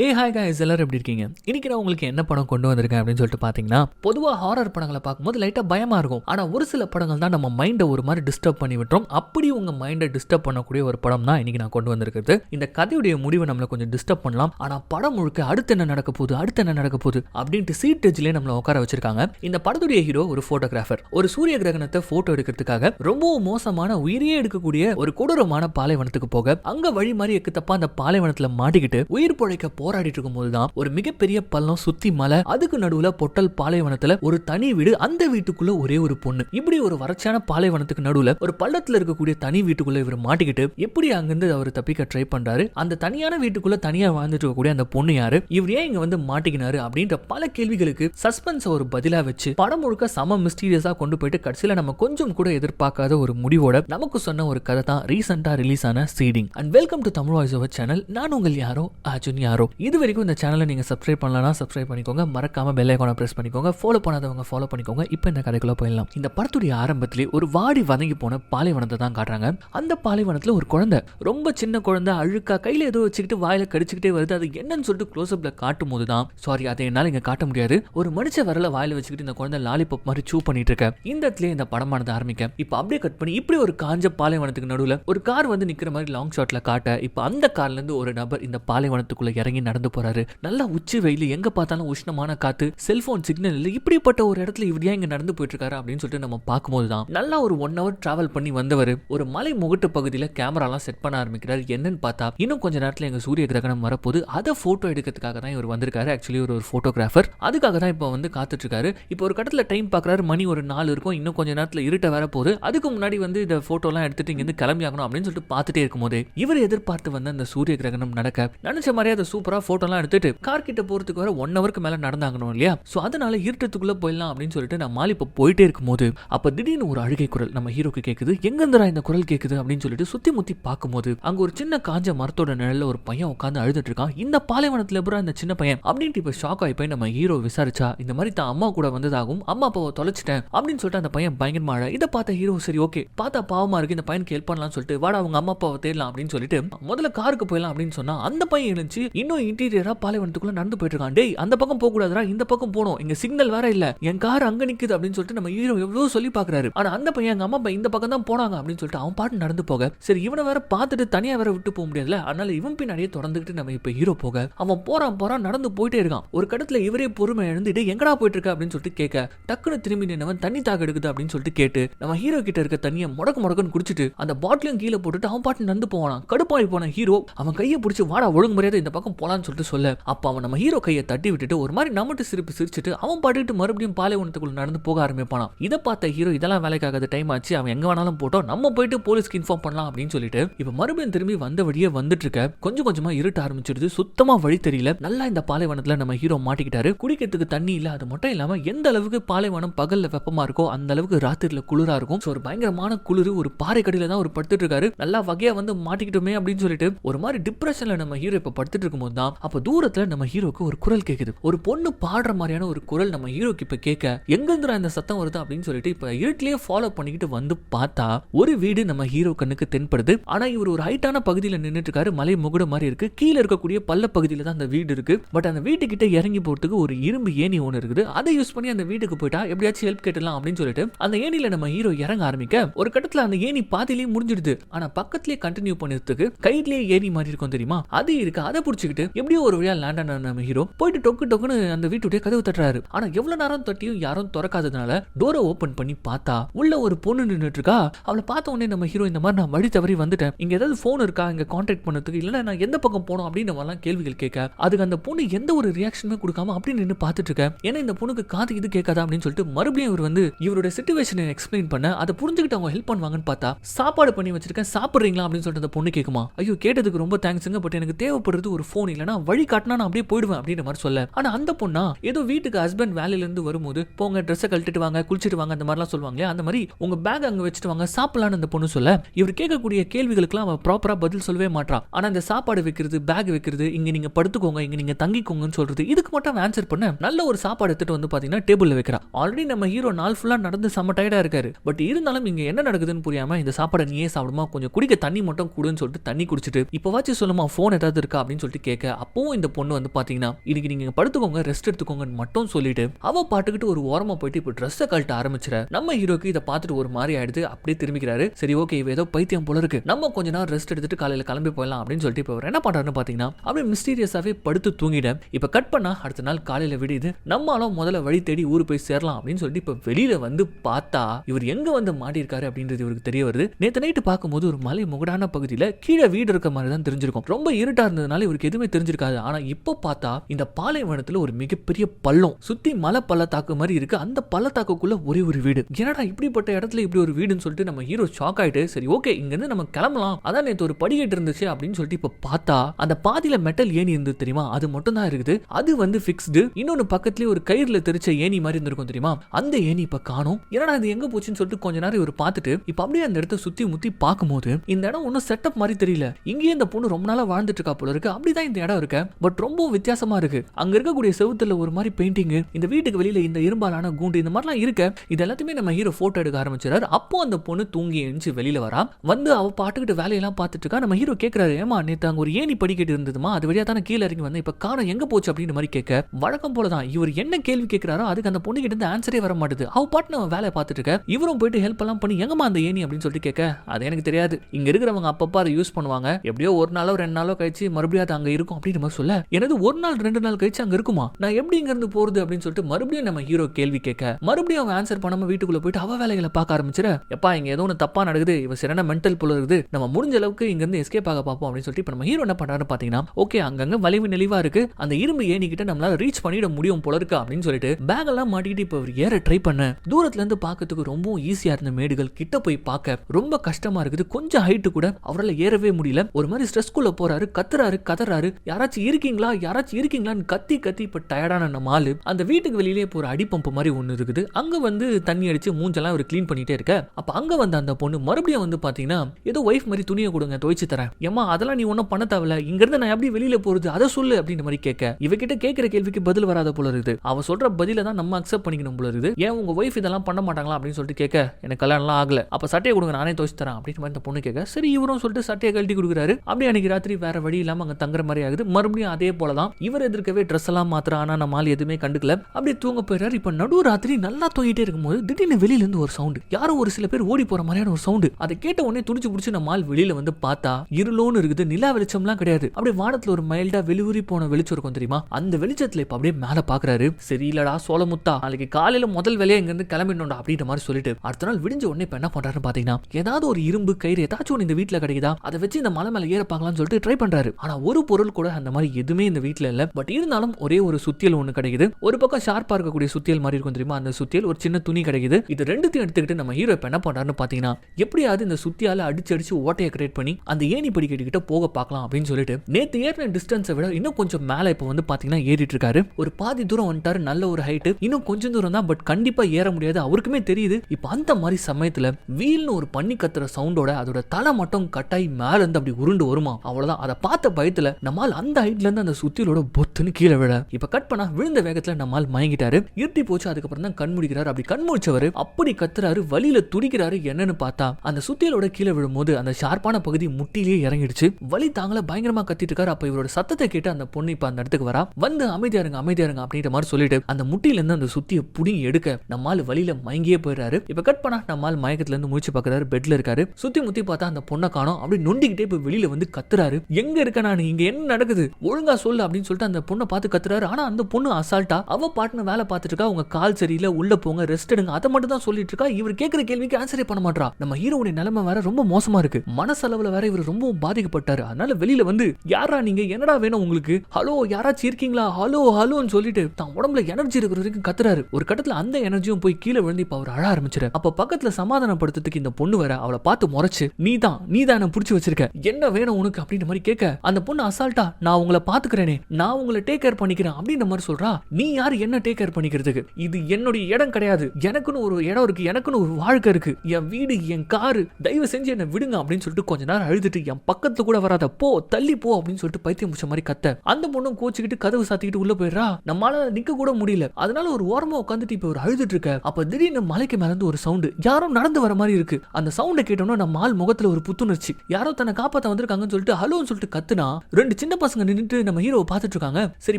ஏ hi guys எல்லாரும் எப்படி இருக்கீங்க? இன்னைக்கு நான் உங்களுக்கு என்ன படம் கொண்டு வந்திருக்கேன் அப்படின்னு சொல்லிட்டு பார்த்தீங்கன்னா பொதுவாக ஹாரர் படங்களை பார்க்கும்போது லைட்டாக பயமாக இருக்கும். ஆனால் ஒரு சில படங்கள் தான் நம்ம மைண்டை ஒரு மாதிரி டிஸ்டர்ப் பண்ணி விட்டுரும். அப்படி உங்கள் மைண்டை டிஸ்டர்ப் பண்ணக்கூடிய ஒரு படம் தான் இன்னைக்கு நான் கொண்டு வந்திருக்கிறது. இந்த கதையுடைய முடிவை நம்மளை கொஞ்சம் டிஸ்டர்ப் பண்ணலாம். ஆனால் படம் முழுக்க அடுத்து என்ன நடக்க போகுது அடுத்து என்ன நடக்க போகுது அப்படின்ட்டு சீட் டெஜ்லேயே நம்மளை உட்கார வச்சிருக்காங்க. இந்த படத்துடைய ஹீரோ ஒரு ஃபோட்டோகிராஃபர் ஒரு சூரிய கிரகணத்தை ஃபோட்டோ எடுக்கிறதுக்காக ரொம்பவும் மோசமான உயிரையே எடுக்கக்கூடிய ஒரு கொடூரமான பாலைவனத்துக்கு போக அங்கே வழி மாதிரி எக்கு தப்பா அந்த பாலைவனத்தில் மாட்டிக்கிட்டு உயிர் பிழைக்க போராடிட்டு இருக்கும்போது தான் ஒரு மிகப்பெரிய பள்ளம் சுத்தி மலை அதுக்கு நடுவுல பொட்டல் பாலைவனத்துல ஒரு தனி வீடு அந்த வீட்டுக்குள்ள ஒரே ஒரு பொண்ணு. இப்படி ஒரு வறட்சியான பாலைவனத்துக்கு நடுவுல ஒரு பள்ளத்துல இருக்கக்கூடிய தனி வீட்டுக்குள்ள இவர் மாட்டிக்கிட்டு எப்படி அங்கிருந்து அவர் தப்பிக்க ட்ரை பண்றாரு? அந்த தனியான வீட்டுக்குள்ள தனியா வாழ்ந்துட்டு இருக்கக்கூடிய அந்த பொண்ணு யாரு? இவர் ஏன் இங்க வந்து மாட்டிக்கினாரு? அப்படின்ற பல கேள்விகளுக்கு சஸ்பென்ஸ் ஒரு பதிலா வச்சு படம் முழுக்க சம மிஸ்டீரியஸா கொண்டு போயிட்டு கடைசியில நம்ம கொஞ்சம் கூட எதிர்பார்க்காத ஒரு முடிவோட நமக்கு சொன்ன ஒரு கதை தான் ரீசெண்டா ரிலீஸ் ஆன seeding and welcome to Tamil voice over channel நான் உங்கள் யாரோ? அர்ஜுன் யாரோ? இது வரைக்கும் இந்த சேனலை நீங்கள் சப்ஸ்கிரைப் பண்ணலாம் சப்ஸ்கிரைப் பண்ணிக்கோங்க. மறக்காம பெல் ஐக்கான பிரஸ் பண்ணிக்கோங்க. ஃபாலோ பண்ணாதவங்க ஃபாலோ பண்ணிக்கோங்க. இப்போ இந்த கதைக்குள்ள போயிடலாம். இந்த படத்துடைய ஆரம்பத்திலே ஒரு வாடி வதங்கி போன பாலைவனத்தை தான் காட்டுறாங்க. அந்த பாலைவனத்துல ஒரு குழந்தை. ரொம்ப சின்ன குழந்தை அழுக்கா கையில் ஏதோ வச்சுக்கிட்டு வாயில கடிச்சுக்கிட்டே வருது. அது என்னன்னு சொல்லிட்டு க்ளோஸ்அப்பில் காட்டும் போது தான் சாரி அதை என்னால் இங்கே காட்ட முடியாது. ஒரு மனுஷ வரல வாயில வச்சுக்கிட்டு இந்த குழந்தை லாலிபப் மாதிரி சூ பண்ணிட்டு இருக்க? இந்த இடத்துல இந்த படமானது ஆரம்பிக்க. இப்போ அப்படியே கட் பண்ணி இப்படி ஒரு காஞ்ச பாலைவனத்துக்கு நடுவில் ஒரு கார் வந்து நிற்கிற மாதிரி லாங் ஷாட்டில் காட்ட இப்போ அந்த கார்லேருந்து ஒரு நபர் இந்த பாலைவனத்துக்குள்ள இறங்கி நடந்து போறாரு. நல்லா உச்சி வெயில் எங்க பார்த்தாலும் உஷ்ணமான காத்து செல்போன் சிக்னல் இல்லை இப்படிப்பட்ட ஒரு இடத்துல இவர் ஏன் இங்க நடந்து போயிட்டு இருக்காரு அப்படின்னு சொல்லிட்டு நம்ம பார்க்கும்போது தான் நல்லா ஒரு ஒன் ஹவர் டிராவல் பண்ணி வந்தவர். ஒரு மலை முகட்டு பகுதியில் கேமராலாம் செட் பண்ண ஆரம்பிக்கிறார். என்னன்னு பார்த்தா இன்னும் கொஞ்ச நேரத்தில் எங்க சூரிய கிரகணம் வரப்போது அதை போட்டோ எடுக்கிறதுக்காக தான் இவர் வந்திருக்காரு. ஆக்சுவலி ஒரு ஒரு போட்டோகிராஃபர் அதுக்காக தான் இப்போ வந்து காத்துட்டு இருக்காரு இப்போ ஒரு கட்டத்தில் டைம் பார்க்குறாரு மணி ஒரு நாலு இருக்கும். இன்னும் கொஞ்ச நேரத்தில் இருட்ட வர போகுது. அதுக்கு முன்னாடி வந்து இந்த போட்டோலாம் எடுத்துட்டு இங்கேருந்து கிளம்பி ஆகணும் அப்படின்னு சொல்லிட்டு பார்த்துட்டே இருக்கும்போது இவர் எதிர்பார்த்து வந்த அந்த சூரிய கிரகணம் நடக்க நினைச்ச மாதிரி அதை ப்ராப்பராக ஃபோட்டோலாம் எடுத்துட்டு கார் கிட்ட போகிறதுக்கு வர ஒன் ஹவருக்கு மேலே நடந்தாங்கணும் இல்லையா? ஸோ அதனால இருட்டத்துக்குள்ளே போயிடலாம் அப்படின்னு சொல்லிட்டு நான் மாலி இப்போ போயிட்டே இருக்கும்போது அப்போ திடீர்னு ஒரு அழுகை குரல் நம்ம ஹீரோக்கு கேட்குது எங்கேருந்துரா இந்த குரல் கேட்குது அப்படின்னு சொல்லிட்டு சுற்றி முத்தி பார்க்கும்போது அங்கே ஒரு சின்ன காஞ்ச மரத்தோட நிழலில் ஒரு பையன் உட்காந்து அழுதுட்டு இருக்கான். இந்த பாலைவனத்தில் எப்பறம் இந்த சின்ன பையன்? அப்படின்ட்டு இப்போ ஷாக் ஆகி போய் நம்ம ஹீரோ விசாரிச்சா இந்த மாதிரி தான் அம்மா கூட வந்ததாகவும் அம்மா அப்பாவை தொலைச்சிட்டேன் அப்படின்னு சொல்லிட்டு அந்த பையன் பயங்கரமா அழ இதை பார்த்த ஹீரோ சரி ஓகே பார்த்தா பாவமா இருக்கு இந்த பையனுக்கு ஹெல்ப் பண்ணலாம்னு சொல்லிட்டு வாடா அவங்க அம்மா அப்பாவை தேடலாம் அப்படின்னு சொல்லிட்டு முதல்ல காருக்கு போயிடலாம் அப்படின்னு சொன்னா அந்த பையன் எழுந்துச்சு இன்னும் இன்டீரியரா பாலைவனத்துக்குள்ள நடந்து போயிட்டு இருக்கான் டேய் அந்த பக்கம் போக கூடாதுடா இந்த பக்கம் போனோம் எங்க சிக்னல் வேற இல்ல. என் கார் அங்க நிக்குது அப்படின்னு சொல்லிட்டு நம்ம ஹீரோ எவ்வளவு சொல்லி பாக்குறாரு. ஆனா அந்த பையன் எங்க அம்மா இந்த பக்கம் தான் போனாங்க அப்படின்னு சொல்லிட்டு அவன் பாட்டு நடந்து போக. சரி இவனை வேற பார்த்துட்டு தனியா வேற விட்டு போக முடியாதுல அதனால இவன் பின்னாடியே தொடர்ந்துகிட்டு நம்ம இப்ப ஹீரோ போக. அவன் போறான் போறான் நடந்து போயிட்டே இருக்கான். ஒரு கடத்துல இவரே பொறுமை எழுந்துட்டு எங்கடா போயிட்டு இருக்க அப்படின்னு சொல்லிட்டு கேட்க டக்குன்னு திரும்பி நின்னவன் தண்ணி தாக எடுக்குது அப்படின்னு சொல்லிட்டு கேட்டு நம்ம ஹீரோ கிட்ட இருக்க தண்ணியை முடக்கு முடக்குன்னு குடிச்சிட்டு அந்த பாட்டிலையும் கீழே போட்டுட்டு அவன் பாட்டு நடந்து போவான் கடுப்பாய் போன ஹீரோ அவன் கையை பிடிச்சி வாடா ஒழுங்கு மரியாதை இந்த பக்கம் போலான்னு சொல்லிட்டு சொல்ல அப்போ அவன் நம்ம ஹீரோ கையை தட்டி விட்டுட்டு ஒரு மாதிரி நம்மட்டு சிரிப்பு சிரிச்சுட்டு அவன் பாட்டுக்கிட்டு மறுபடியும் பாலைவனத்துக்குள்ள நடந்து போக ஆரம்பிப்பானா இதை பார்த்த ஹீரோ இதெல்லாம் வேலைக்காகாத டைம் ஆச்சு அவன் எங்க வேணாலும் போட்டோம் நம்ம போயிட்டு போலீஸ்க்கு இன்ஃபார்ம் பண்ணலாம் அப்படின்னு சொல்லிட்டு இப்போ மறுபடியும் திரும்பி வந்த வழியே வந்துட்டு இருக்க கொஞ்சம் கொஞ்சமா இருட்ட ஆரம்பிச்சிருது சுத்தமா வழி தெரியல. நல்லா இந்த பாலைவனத்துல நம்ம ஹீரோ மாட்டிக்கிட்டாரு. குடிக்கிறதுக்கு தண்ணி இல்ல அது மட்டும் இல்லாம எந்த அளவுக்கு பாலைவனம் பகல்ல வெப்பமா இருக்கோ அந்த அளவுக்கு ராத்திரில குளிரா இருக்கும். ஸோ ஒரு பயங்கரமான குளிர் ஒரு பாறை கடையில தான் ஒரு படுத்துட்டு இருக்காரு. நல்லா வகையா வந்து மாட்டிக்கிட்டோமே அப்படின்னு சொல்லிட்டு ஒரு மாதிரி டிப்ரெஷன்ல நம்ம ஹீரோ இப்ப படுத்துட்டு இருக்கும்போது தான் அப்ப தூரத்துல நம்ம ஹீரோக்கு ஒரு குரல் கேக்குது. ஒரு பொண்ணு பாடுற மாதிரியான ஒரு குரல் நம்ம ஹீரோக்கு இப்ப கேட்க இருந்து அந்த சத்தம் வருது? அப்படின்னு சொல்லிட்டு இப்ப இருட்டிலேயே ஃபாலோ பண்ணிக்கிட்டு வந்து பார்த்தா ஒரு வீடு நம்ம ஹீரோ கண்ணுக்கு தென்படுது. ஆனா இவர் ஒரு ஹைட்டான பகுதியில நின்றுட்டு இருக்காரு மலை முகுட மாதிரி இருக்கு. கீழே இருக்கக்கூடிய பள்ள பகுதியில தான் அந்த வீடு இருக்கு. பட் அந்த வீட்டுக்கிட்ட இறங்கி போறதுக்கு ஒரு இரும்பு ஏணி ஒன்று இருக்குது. அதை யூஸ் பண்ணி அந்த வீட்டுக்கு போயிட்டா எப்படியாச்சும் ஹெல்ப் கேட்டலாம் அப்படின்னு சொல்லிட்டு அந்த ஏணியில நம்ம ஹீரோ இறங்க ஆரம்பிக்க ஒரு கட்டத்துல அந்த ஏணி பாதிலேயே முடிஞ்சிடுது. ஆனா பக்கத்துலயே கண்டினியூ பண்ணுறதுக்கு கைட்லயே ஏணி மாதிரி இருக்கும் தெரியுமா? அது இருக்கு. அதை புடிச்சுக்கிட்டு எப்படியோ ஒரு வழியா லேண்ட் ஆன நம்ம ஹீரோ போயிட்டு டொக்கு டொக்குன்னு அந்த வீட்டுடைய கதவு தட்டுறாரு. ஆனா எவ்வளவு நேரம் தட்டியும் யாரும் திறக்காததுனால டோரை ஓபன் பண்ணி பார்த்தா உள்ள ஒரு பொண்ணு நின்றுட்டு இருக்கா அவளை பார்த்த உடனே நம்ம ஹீரோ இந்த மாதிரி நான் வழி தவறி வந்துட்டேன். இங்க ஏதாவது போன் இருக்கா? இங்க கான்டாக்ட் பண்ணதுக்கு. இல்லைன்னா நான் எந்த பக்கம் போனோம் அப்படின்னு நம்மலாம் கேள்விகள் கேட்க அதுக்கு அந்த பொண்ணு எந்த ஒரு ரியாக்ஷனுமே கொடுக்காம அப்படி நின்று பார்த்துட்டு இருக்கேன் ஏன்னா இந்த பொண்ணுக்கு காது இது கேட்காதா அப்படின்னு சொல்லிட்டு மறுபடியும் இவர் வந்து இவரோட சுச்சுவேஷனை எக்ஸ்பிளைன் பண்ண அதை புரிஞ்சுக்கிட்டு அவங்க ஹெல்ப் பண்ணுவாங்கன்னு பார்த்தா சாப்பாடு பண்ணி வச்சிருக்கேன். சாப்பிட்றீங்களா? அப்படின்னு சொல்லிட்டு அந்த பொண்ணு கேட்குமா. ஐயோ கேட்டதுக்கு ரொம்ப தேங்க்ஸுங்க பட் எனக்கு தேவைப்படுறது ஒரு ஃபோன் பண்ணிக்கலன்னா வழி காட்டினா நான் அப்படியே போயிடுவேன் அப்படின்ற மாதிரி சொல்ல. ஆனா அந்த பொண்ணா ஏதோ வீட்டுக்கு ஹஸ்பண்ட் வேலையில இருந்து வரும்போது போங்க ட்ரெஸ்ஸை கழட்டிட்டு வாங்க குளிச்சிட்டு வாங்க அந்த மாதிரிலாம் சொல்லுவாங்களே அந்த மாதிரி உங்க பேக் அங்க வச்சுட்டு வாங்க சாப்பிடலான்னு அந்த பொண்ணு சொல்ல. இவர் கேட்கக்கூடிய கேள்விகளுக்குலாம் அவன் ப்ராப்பரா பதில் சொல்லவே மாட்டான் ஆனா இந்த சாப்பாடு வைக்கிறது பேக் வைக்கிறது இங்க நீங்க படுத்துக்கோங்க இங்க நீங்க தங்கிக்கோங்கன்னு சொல்றது இதுக்கு மட்டும் ஆன்சர் பண்ண நல்ல ஒரு சாப்பாடு எடுத்துட்டு வந்து பாத்தீங்கன்னா டேபிள்ல வைக்கிறா. ஆல்ரெடி நம்ம ஹீரோ நாள் ஃபுல்லா நடந்து செம்ம டயர்டா இருக்காரு. பட் இருந்தாலும் இங்க என்ன நடக்குதுன்னு புரியாம இந்த சாப்பாடை நீயே சாப்பிடுமா கொஞ்சம் குடிக்க தண்ணி மட்டும் கொடுன்னு சொல்லிட்டு தண்ணி குடிச்சிட்டு இப்போவாச்சும் சொல்லுமா ஃபோன் ஏதாவது இருக்கா? அப்படின்னு சொல்லிட்டு கேட்க கேட்க அப்பவும் இந்த பொண்ணு வந்து பாத்தீங்கன்னா இன்னைக்கு நீங்க படுத்துக்கோங்க ரெஸ்ட் எடுத்துக்கோங்கன்னு மட்டும் சொல்லிட்டு அவ பாட்டுக்கிட்டு ஒரு ஓரமா போயிட்டு இப்போ ட்ரெஸ்ஸை கழட்ட ஆரம்பிச்சிட நம்ம ஹீரோக்கு இதை பார்த்துட்டு ஒரு மாதிரி ஆயிடுது அப்படியே திரும்பிக்கிறாரு. சரி ஓகே இவ ஏதோ பைத்தியம் போல இருக்கு. நம்ம கொஞ்ச நேரம் ரெஸ்ட் எடுத்துட்டு காலையில கிளம்பி போயிடலாம் அப்படின்னு சொல்லிட்டு இப்போ என்ன பண்றாருன்னு பாத்தீங்கன்னா அப்படியே மிஸ்டீரியஸாவே படுத்து தூங்கிட இப்ப கட் பண்ணா அடுத்த நாள் காலையில விடியுது. நம்மளும் முதல்ல வழி தேடி ஊர் போய் சேரலாம் அப்படின்னு சொல்லிட்டு இப்ப வெளியில வந்து பார்த்தா இவர் எங்க வந்து மாட்டியிருக்காரு அப்படின்றது இவருக்கு தெரிய வருது. நேத்து நைட்டு பார்க்கும்போது ஒரு மலை முகடான பகுதியில கீழே வீடு இருக்க மாதிரி தான் தெரிஞ்சிருக்கும். ரொம்ப இருட்டா இருந்ததுனால இவருக்கு எதுவுமே தெரிஞ்சிருக்காது. ஆனா இப்போ பார்த்தா இந்த பாலைவனத்துல ஒரு மிகப்பெரிய பள்ளம். சுத்தி மலை பள்ளத்தாக்கு மாதிரி இருக்கு. அந்த பள்ளத்தாக்குக்குள்ள ஒரே ஒரு வீடு. என்னடா இப்படிப்பட்ட இடத்துல இப்படி ஒரு வீடுன்னு சொல்லிட்டு நம்ம ஹீரோ ஷாக் ஆயிட்டு சரி ஓகே இங்க இருந்து நம்ம கிளம்பலாம். அதான் நேத்து ஒரு படிக்கட்டு இருந்துச்சு அப்படின்னு சொல்லிட்டு இப்ப பார்த்தா அந்த பாதியில மெட்டல் ஏணி இருந்தது தெரியுமா? அது மட்டும் தான் இருக்குது. அது வந்து ஃபிக்ஸ்டு இன்னொன்னு பக்கத்துலேயே ஒரு கயிறுல தெரிச்ச ஏணி மாதிரி இருந்திருக்கும் தெரியுமா? அந்த ஏணி இப்ப காணும். என்னடா அது எங்க போச்சுன்னு சொல்லிட்டு கொஞ்ச நேரம் இவர் பார்த்துட்டு இப்ப அப்படியே அந்த இடத்த சுத்தி முத்தி பார்க்கும்போது இந்த இடம் ஒன்றும் செட்டப் மாதிரி தெரியல. இங்கேயே இந்த பொண்ணு ரொம்ப நாளா வாழ்ந்துட்டு இருக்கா போல இருக்கு. அப்படிதான் இந்த இடம் இருக்கு பட் ரொம்ப வித்தியாசமா இருக்கு. அங்க இருக்கக்கூடிய செவுத்துல ஒரு மாதிரி பெயிண்டிங் இந்த வீட்டுக்கு வெளியில இந்த இரும்பாலான கூண்டு இந்த மாதிரிலாம் இருக்க. இது எல்லாத்தையுமே நம்ம ஹீரோ போட்டோ எடுக்க ஆரம்பிச்சிடாரு அப்போ அந்த பொண்ணு தூங்கி எழுந்து வெளியில வரா. வந்து அவ பாட்டுக்கிட்டு வேலையெல்லாம் பார்த்துட்டு இருக்கா. நம்ம ஹீரோ கேட்கறாரு ஏமா நேத்து அங்க ஒரு ஏணி படிக்கட்டு இருந்ததுமா அது வழியா தானே கீழே இறங்கி வந்தேன். இப்ப காரம் எங்க போச்சு? அப்படின்ற மாதிரி கேட்க. வழக்கம் போல தான் இவர் என்ன கேள்வி கேட்கிறாரோ அதுக்கு அந்த பொண்ணு கிட்ட இருந்து ஆன்சரே வர மாட்டுது. அவ பாட்டு நம்ம வேலையை பார்த்துட்டு இருக்க. இவரும் போயிட்டு ஹெல்ப் எல்லாம் பண்ணி எங்கம்மா அந்த ஏணி? அப்படின்னு சொல்லிட்டு கேட்க அது எனக்கு தெரியாது. இங்க இருக்கிறவங்க அப்பப்போ அதை யூஸ் பண்ணுவாங்க. எப்படியோ ஒரு நாளோ ரெண்டு நாளோ கழிச்சு மறுபடியும் அது அங்க இருக்கும். அப்படின்னு சொல்ல எனது ஒரு நாள் ரெண்டு நாள் கழிச்சு அங்க இருக்குமா? நான் எப்படி இங்க இருந்து போறது? அப்படின்னு சொல்லிட்டு மறுபடியும் நம்ம ஹீரோ கேள்வி கேட்க மறுபடியும் அவன் ஆன்சர் பண்ணாம வீட்டுக்குள்ள போயிட்டு அவ வேலைகளை பார்க்க ஆரம்பிச்சிட எப்பா இங்க ஏதோ ஒன்று தப்பா நடக்குது. இவ சரியான மென்டல் போல இருக்குது நம்ம முடிஞ்ச அளவுக்கு இங்க இருந்து எஸ்கேப் ஆக பார்ப்போம். அப்படின்னு சொல்லிட்டு இப்ப நம்ம ஹீரோ என்ன பண்றாரு பாத்தீங்கன்னா ஓகே அங்கங்க வலிவு நெளிவா இருக்கு. அந்த இரும்பு ஏணிக்கிட்ட நம்மளால ரீச் பண்ணிட முடியும் போல இருக்கு? அப்படின்னு சொல்லிட்டு பேக் எல்லாம் மாட்டிக்கிட்டு இப்ப அவர் ஏற ட்ரை பண்ண தூரத்துல இருந்து பார்க்கறதுக்கு ரொம்ப ஈஸியா இருந்த மேடுகள் கிட்ட போய் பார்க்க ரொம்ப கஷ்டமா இருக்குது. கொஞ்சம் ஹைட்டு கூட அவரால் ஏறவே முடியல. ஒரு மாதிரி ஸ்ட்ரெஸ்குள்ள போறாரு கத்துறாரு கதறாரு. யாராச்சும் இருக்கீங்களா? யாராச்சும் இருக்கீங்களான்னு கத்தி கத்தி இப்ப டயர்டான நம்ம ஆளு. அந்த வீட்டுக்கு வெளியிலே இப்போ ஒரு அடி பம்பு மாதிரி ஒன்று இருக்குது. அங்க வந்து தண்ணி அடிச்சு மூஞ்செல்லாம் அவர் க்ளீன் பண்ணிட்டே இருக்க. அப்ப அங்க வந்த அந்த பொண்ணு மறுபடியும் வந்து பாத்தீங்கன்னா ஏதோ ஒய்ஃப் மாதிரி துணியை கொடுங்க துவைச்சு தரேன். ஏமா அதெல்லாம் நீ ஒன்றும் பண்ண தேவையில்ல. இங்கிருந்து நான் எப்படி வெளியில போறது? அதை சொல்லு அப்படின்ற மாதிரி கேட்க. இவகிட்ட கேட்கிற கேள்விக்கு பதில் வராத போல இருக்குது. அவ சொல்ற பதில தான் நம்ம அக்செப்ட் பண்ணிக்கணும் போல இருக்குது. ஏன் உங்க ஒய்ஃப் இதெல்லாம் பண்ண மாட்டாங்களா? அப்படின்னு சொல்லிட்டு கேட்க. எனக்கு கல்யாணம்லாம் ஆகல. அப்ப சட்டையை கொடுங்க நானே துவைச்சு தரேன். அப்படின்ற மாதிரி இந்த பொண்ணு கேட்க. சரி இவரும் சொல்லிட்டு சட்டையை கழட்டி கொடுக்குறாரு. அப்படியே அன்னைக்கு ராத்திரி வேற வழி இல்லாம அங்க தங்குற மாதிரி ஆகுது மறுபடியும் அதே போல தான் இவர் எதிர்க்கவே ட்ரெஸ் எல்லாம் மாத்திரம் ஆனால் நம்மால் எதுவுமே கண்டுக்கல. அப்படியே தூங்க போயிடுறாரு. இப்போ நடு ராத்திரி நல்லா தூங்கிட்டே இருக்கும்போது திடீர்னு வெளியில இருந்து ஒரு சவுண்டு யாரோ ஒரு சில பேர் ஓடி போற மாதிரியான ஒரு சவுண்டு அதை கேட்ட உடனே துடிச்சு பிடிச்சி நம்ம ஆள் வெளியில வந்து பார்த்தா இருளோன்னு இருக்குது. நிலா வெளிச்சம்லாம் கிடையாது. அப்படியே வானத்தில் ஒரு மைல்டா வெளியூறி போன வெளிச்சம் இருக்கும் தெரியுமா? அந்த வெளிச்சத்தில் இப்போ அப்படியே மேலே பார்க்குறாரு சரி இல்லடா சோளமுத்தா நாளைக்கு காலையில் முதல் வேலையை இங்கேருந்து கிளம்பிடணும்டா அப்படின்ற மாதிரி சொல்லிட்டு அடுத்த நாள் விடிஞ்ச உடனே இப்போ என்ன பண்ணுறாருன்னு பார்த்தீங்கன்னா ஏதாவது ஒரு இரும்பு கயிறு ஏதாச்சும் ஒன்று இந்த வீட்டில் கிடைக்குதா? அதை வச்சு இந்த மலை மேலே ஏற பார்க்கலாம்னு சொல்லிட்டு ட்ரை பண்ணுறாரு ஆனால் ஒரு பொருள் கூட அந்த மாதிரி எதுவுமே இந்த வீட்டில் இல்லை. பட் இருந்தாலும் ஒரே ஒரு சுத்தியல் ஒன்று கிடைக்குது. ஒரு பக்கம் ஷார்ப்பா இருக்கக்கூடிய சுத்தியல் மாதிரி இருக்கும் தெரியுமா? அந்த சுத்தியல் ஒரு சின்ன துணி கிடைக்குது. இது ரெண்டுத்தையும் எடுத்துக்கிட்டு நம்ம ஹீரோ இப்போ என்ன பண்ணுறாருன்னு பாத்தீங்கன்னா எப்படியாவது இந்த சுத்தியால் அடிச்சு அடிச்சு ஓட்டையை கிரியேட் பண்ணி அந்த ஏணி படிக்கட்டு கிட்ட போக பார்க்கலாம் அப்படின்னு சொல்லிட்டு நேற்று ஏறின டிஸ்டன்ஸை விட இன்னும் கொஞ்சம் மேலே இப்போ வந்து பாத்தீங்கன்னா ஏறிட்டு இருக்காரு. ஒரு பாதி தூரம் வந்துட்டாரு நல்ல ஒரு ஹைட் இன்னும் கொஞ்சம் தூரம் தான் பட் கண்டிப்பா ஏற முடியாது. அவருக்குமே தெரியுது. இப்ப அந்த மாதிரி சமயத்தில் வீல்னு ஒரு பண்ணி கத்துற சவுண்டோட அதோட தலை மட்டும் கட்டாய் மேல இருந்து அப்படி உருண்டு வருமா? அவ்வளவுதான். அதை பார்த்த பயத்தில் நம்ம நம்மால் அந்த ஹைட்ல இருந்து அந்த சுத்தியலோட பொத்துன்னு கீழே விழ. இப்ப கட் பண்ணா விழுந்த வேகத்துல நம்மால் மயங்கிட்டாரு. இருட்டி போச்சு அதுக்கப்புறம் தான் கண் முடிக்கிறாரு. அப்படி கண் முடிச்சவர் அப்படி கத்துறாரு வழியில துடிக்கிறாரு என்னன்னு பார்த்தா அந்த சுத்தியலோட கீழே விழும்போது அந்த ஷார்ப்பான பகுதி முட்டிலேயே இறங்கிடுச்சு. வலி தாங்கள பயங்கரமா கத்திட்டு இருக்காரு அப்ப இவரோட சத்தத்தை கேட்டு அந்த பொண்ணு இப்ப அந்த இடத்துக்கு வரா. வந்து அமைதியா இருங்க அமைதியா இருங்க அப்படின்ற மாதிரி சொல்லிட்டு அந்த முட்டில இருந்து அந்த சுத்தியை புடிங்கி எடுக்க நம்மால் வழியில மயங்கியே போயிடுறாரு. இப்ப கட் பண்ணா நம்மால் மயக்கத்துல இருந்து முழிச்சு பாக்குறாரு பெட்ல இருக்காரு. சுத்தி முத்தி பார்த்தா அந்த பொண்ணை காணோம். அப்படி நொண்டிக்கிட்டே இப்ப வெளியில வந்து கத்துறாரு. எங்க இருக்க நான்? இங்க என்ன நடக்குது? ஒழுங்கா சொல்லு அப்படின்னு சொல்லிட்டு அந்த பொண்ணை பார்த்து கத்துறாரு. ஆனா அந்த பொண்ணு அசால்ட்டா அவ பாட்டுன்னு வேலை பார்த்துட்டு இருக்கா. உங்க கால் சரியில்லை உள்ள போங்க ரெஸ்ட் எடுங்க. அதை மட்டும் தான் சொல்லிட்டு இருக்கா. இவர் கேட்கிற கேள்விக்கு ஆன்சரே பண்ண மாட்டா நம்ம ஹீரோவுடைய நிலைமை வேற ரொம்ப மோசமா இருக்கு. மனசளவுல வேற இவர் ரொம்ப பாதிக்கப்பட்டாரு. அதனால வெளியில வந்து யாரா நீங்க? என்னடா வேணும் உங்களுக்கு? ஹலோ யாராச்சும் இருக்கீங்களா? ஹலோ ஹலோன்னு சொல்லிட்டு தான் உடம்புல எனர்ஜி இருக்கிற வரைக்கும் கத்துறாரு. ஒரு கட்டத்துல அந்த எனர்ஜியும் போய் கீழே விழுந்து இப்ப அவர் அழ ஆரம்பிச்சிரு அப்ப பக்கத்துல சமாதானப்படுத்துறதுக்கு இந்த பொண்ணு வர அவளை பார்த்து முறைச்சு நீ தான் நீ தான் என்ன பிடிச்சி வச்சிருக்க. என்ன வேணும் உனக்கு? அப்படின்ற மாதிரி கேட்க அந்த பொண்ணு அசால்ட்டா நான் உங்களை பாத்துக்கிறேனே நான் உங்களை டேக் கேர் பண்ணிக்கிறேன் அப்படின்ற மாதிரி சொல்றா. நீ யார் என்ன டேக் கேர் பண்ணிக்கிறதுக்கு? இது என்னுடைய இடம் கிடையாது. எனக்குன்னு ஒரு இடம் இருக்கு எனக்குன்னு ஒரு வாழ்க்கை இருக்கு. என் வீடு என் காரு தயவு செஞ்சு என்ன விடுங்க அப்படின்னு சொல்லிட்டு கொஞ்ச நேரம் அழுதுட்டு என் பக்கத்துல கூட வராத போ தள்ளி போ அப்படின்னு சொல்லிட்டு பைத்தியம் முடிச்ச மாதிரி கத்த. அந்த பொண்ணும் கோச்சிக்கிட்டு கதவு சாத்திக்கிட்டு உள்ள போயிடுறா. நம்மளால நிக்க கூட முடியல. அதனால ஒரு ஓரமா உட்காந்துட்டு இப்ப ஒரு அழுதுட்டு இருக்க. அப்ப திடீர்னு மலைக்கு மேல இருந்து ஒரு சவுண்டு யாரும் நடந்து வர மாதிரி இருக்கு. அந்த சவுண்டை கேட்டோம்னா நம்ம ஆள் முகத்துல ஒரு புத்துணர்ச்சி. யாரோ தன்னை காப்பாத்த வந்திருக்காங்கன்னு சொல்லிட்டு ஹலோன்னு சொல்லிட்டு கத்துனா ரெண்டு சின்ன சின்ன பசங்க நின்றுட்டு நம்ம ஹீரோவை பார்த்துட்டு இருக்காங்க. சரி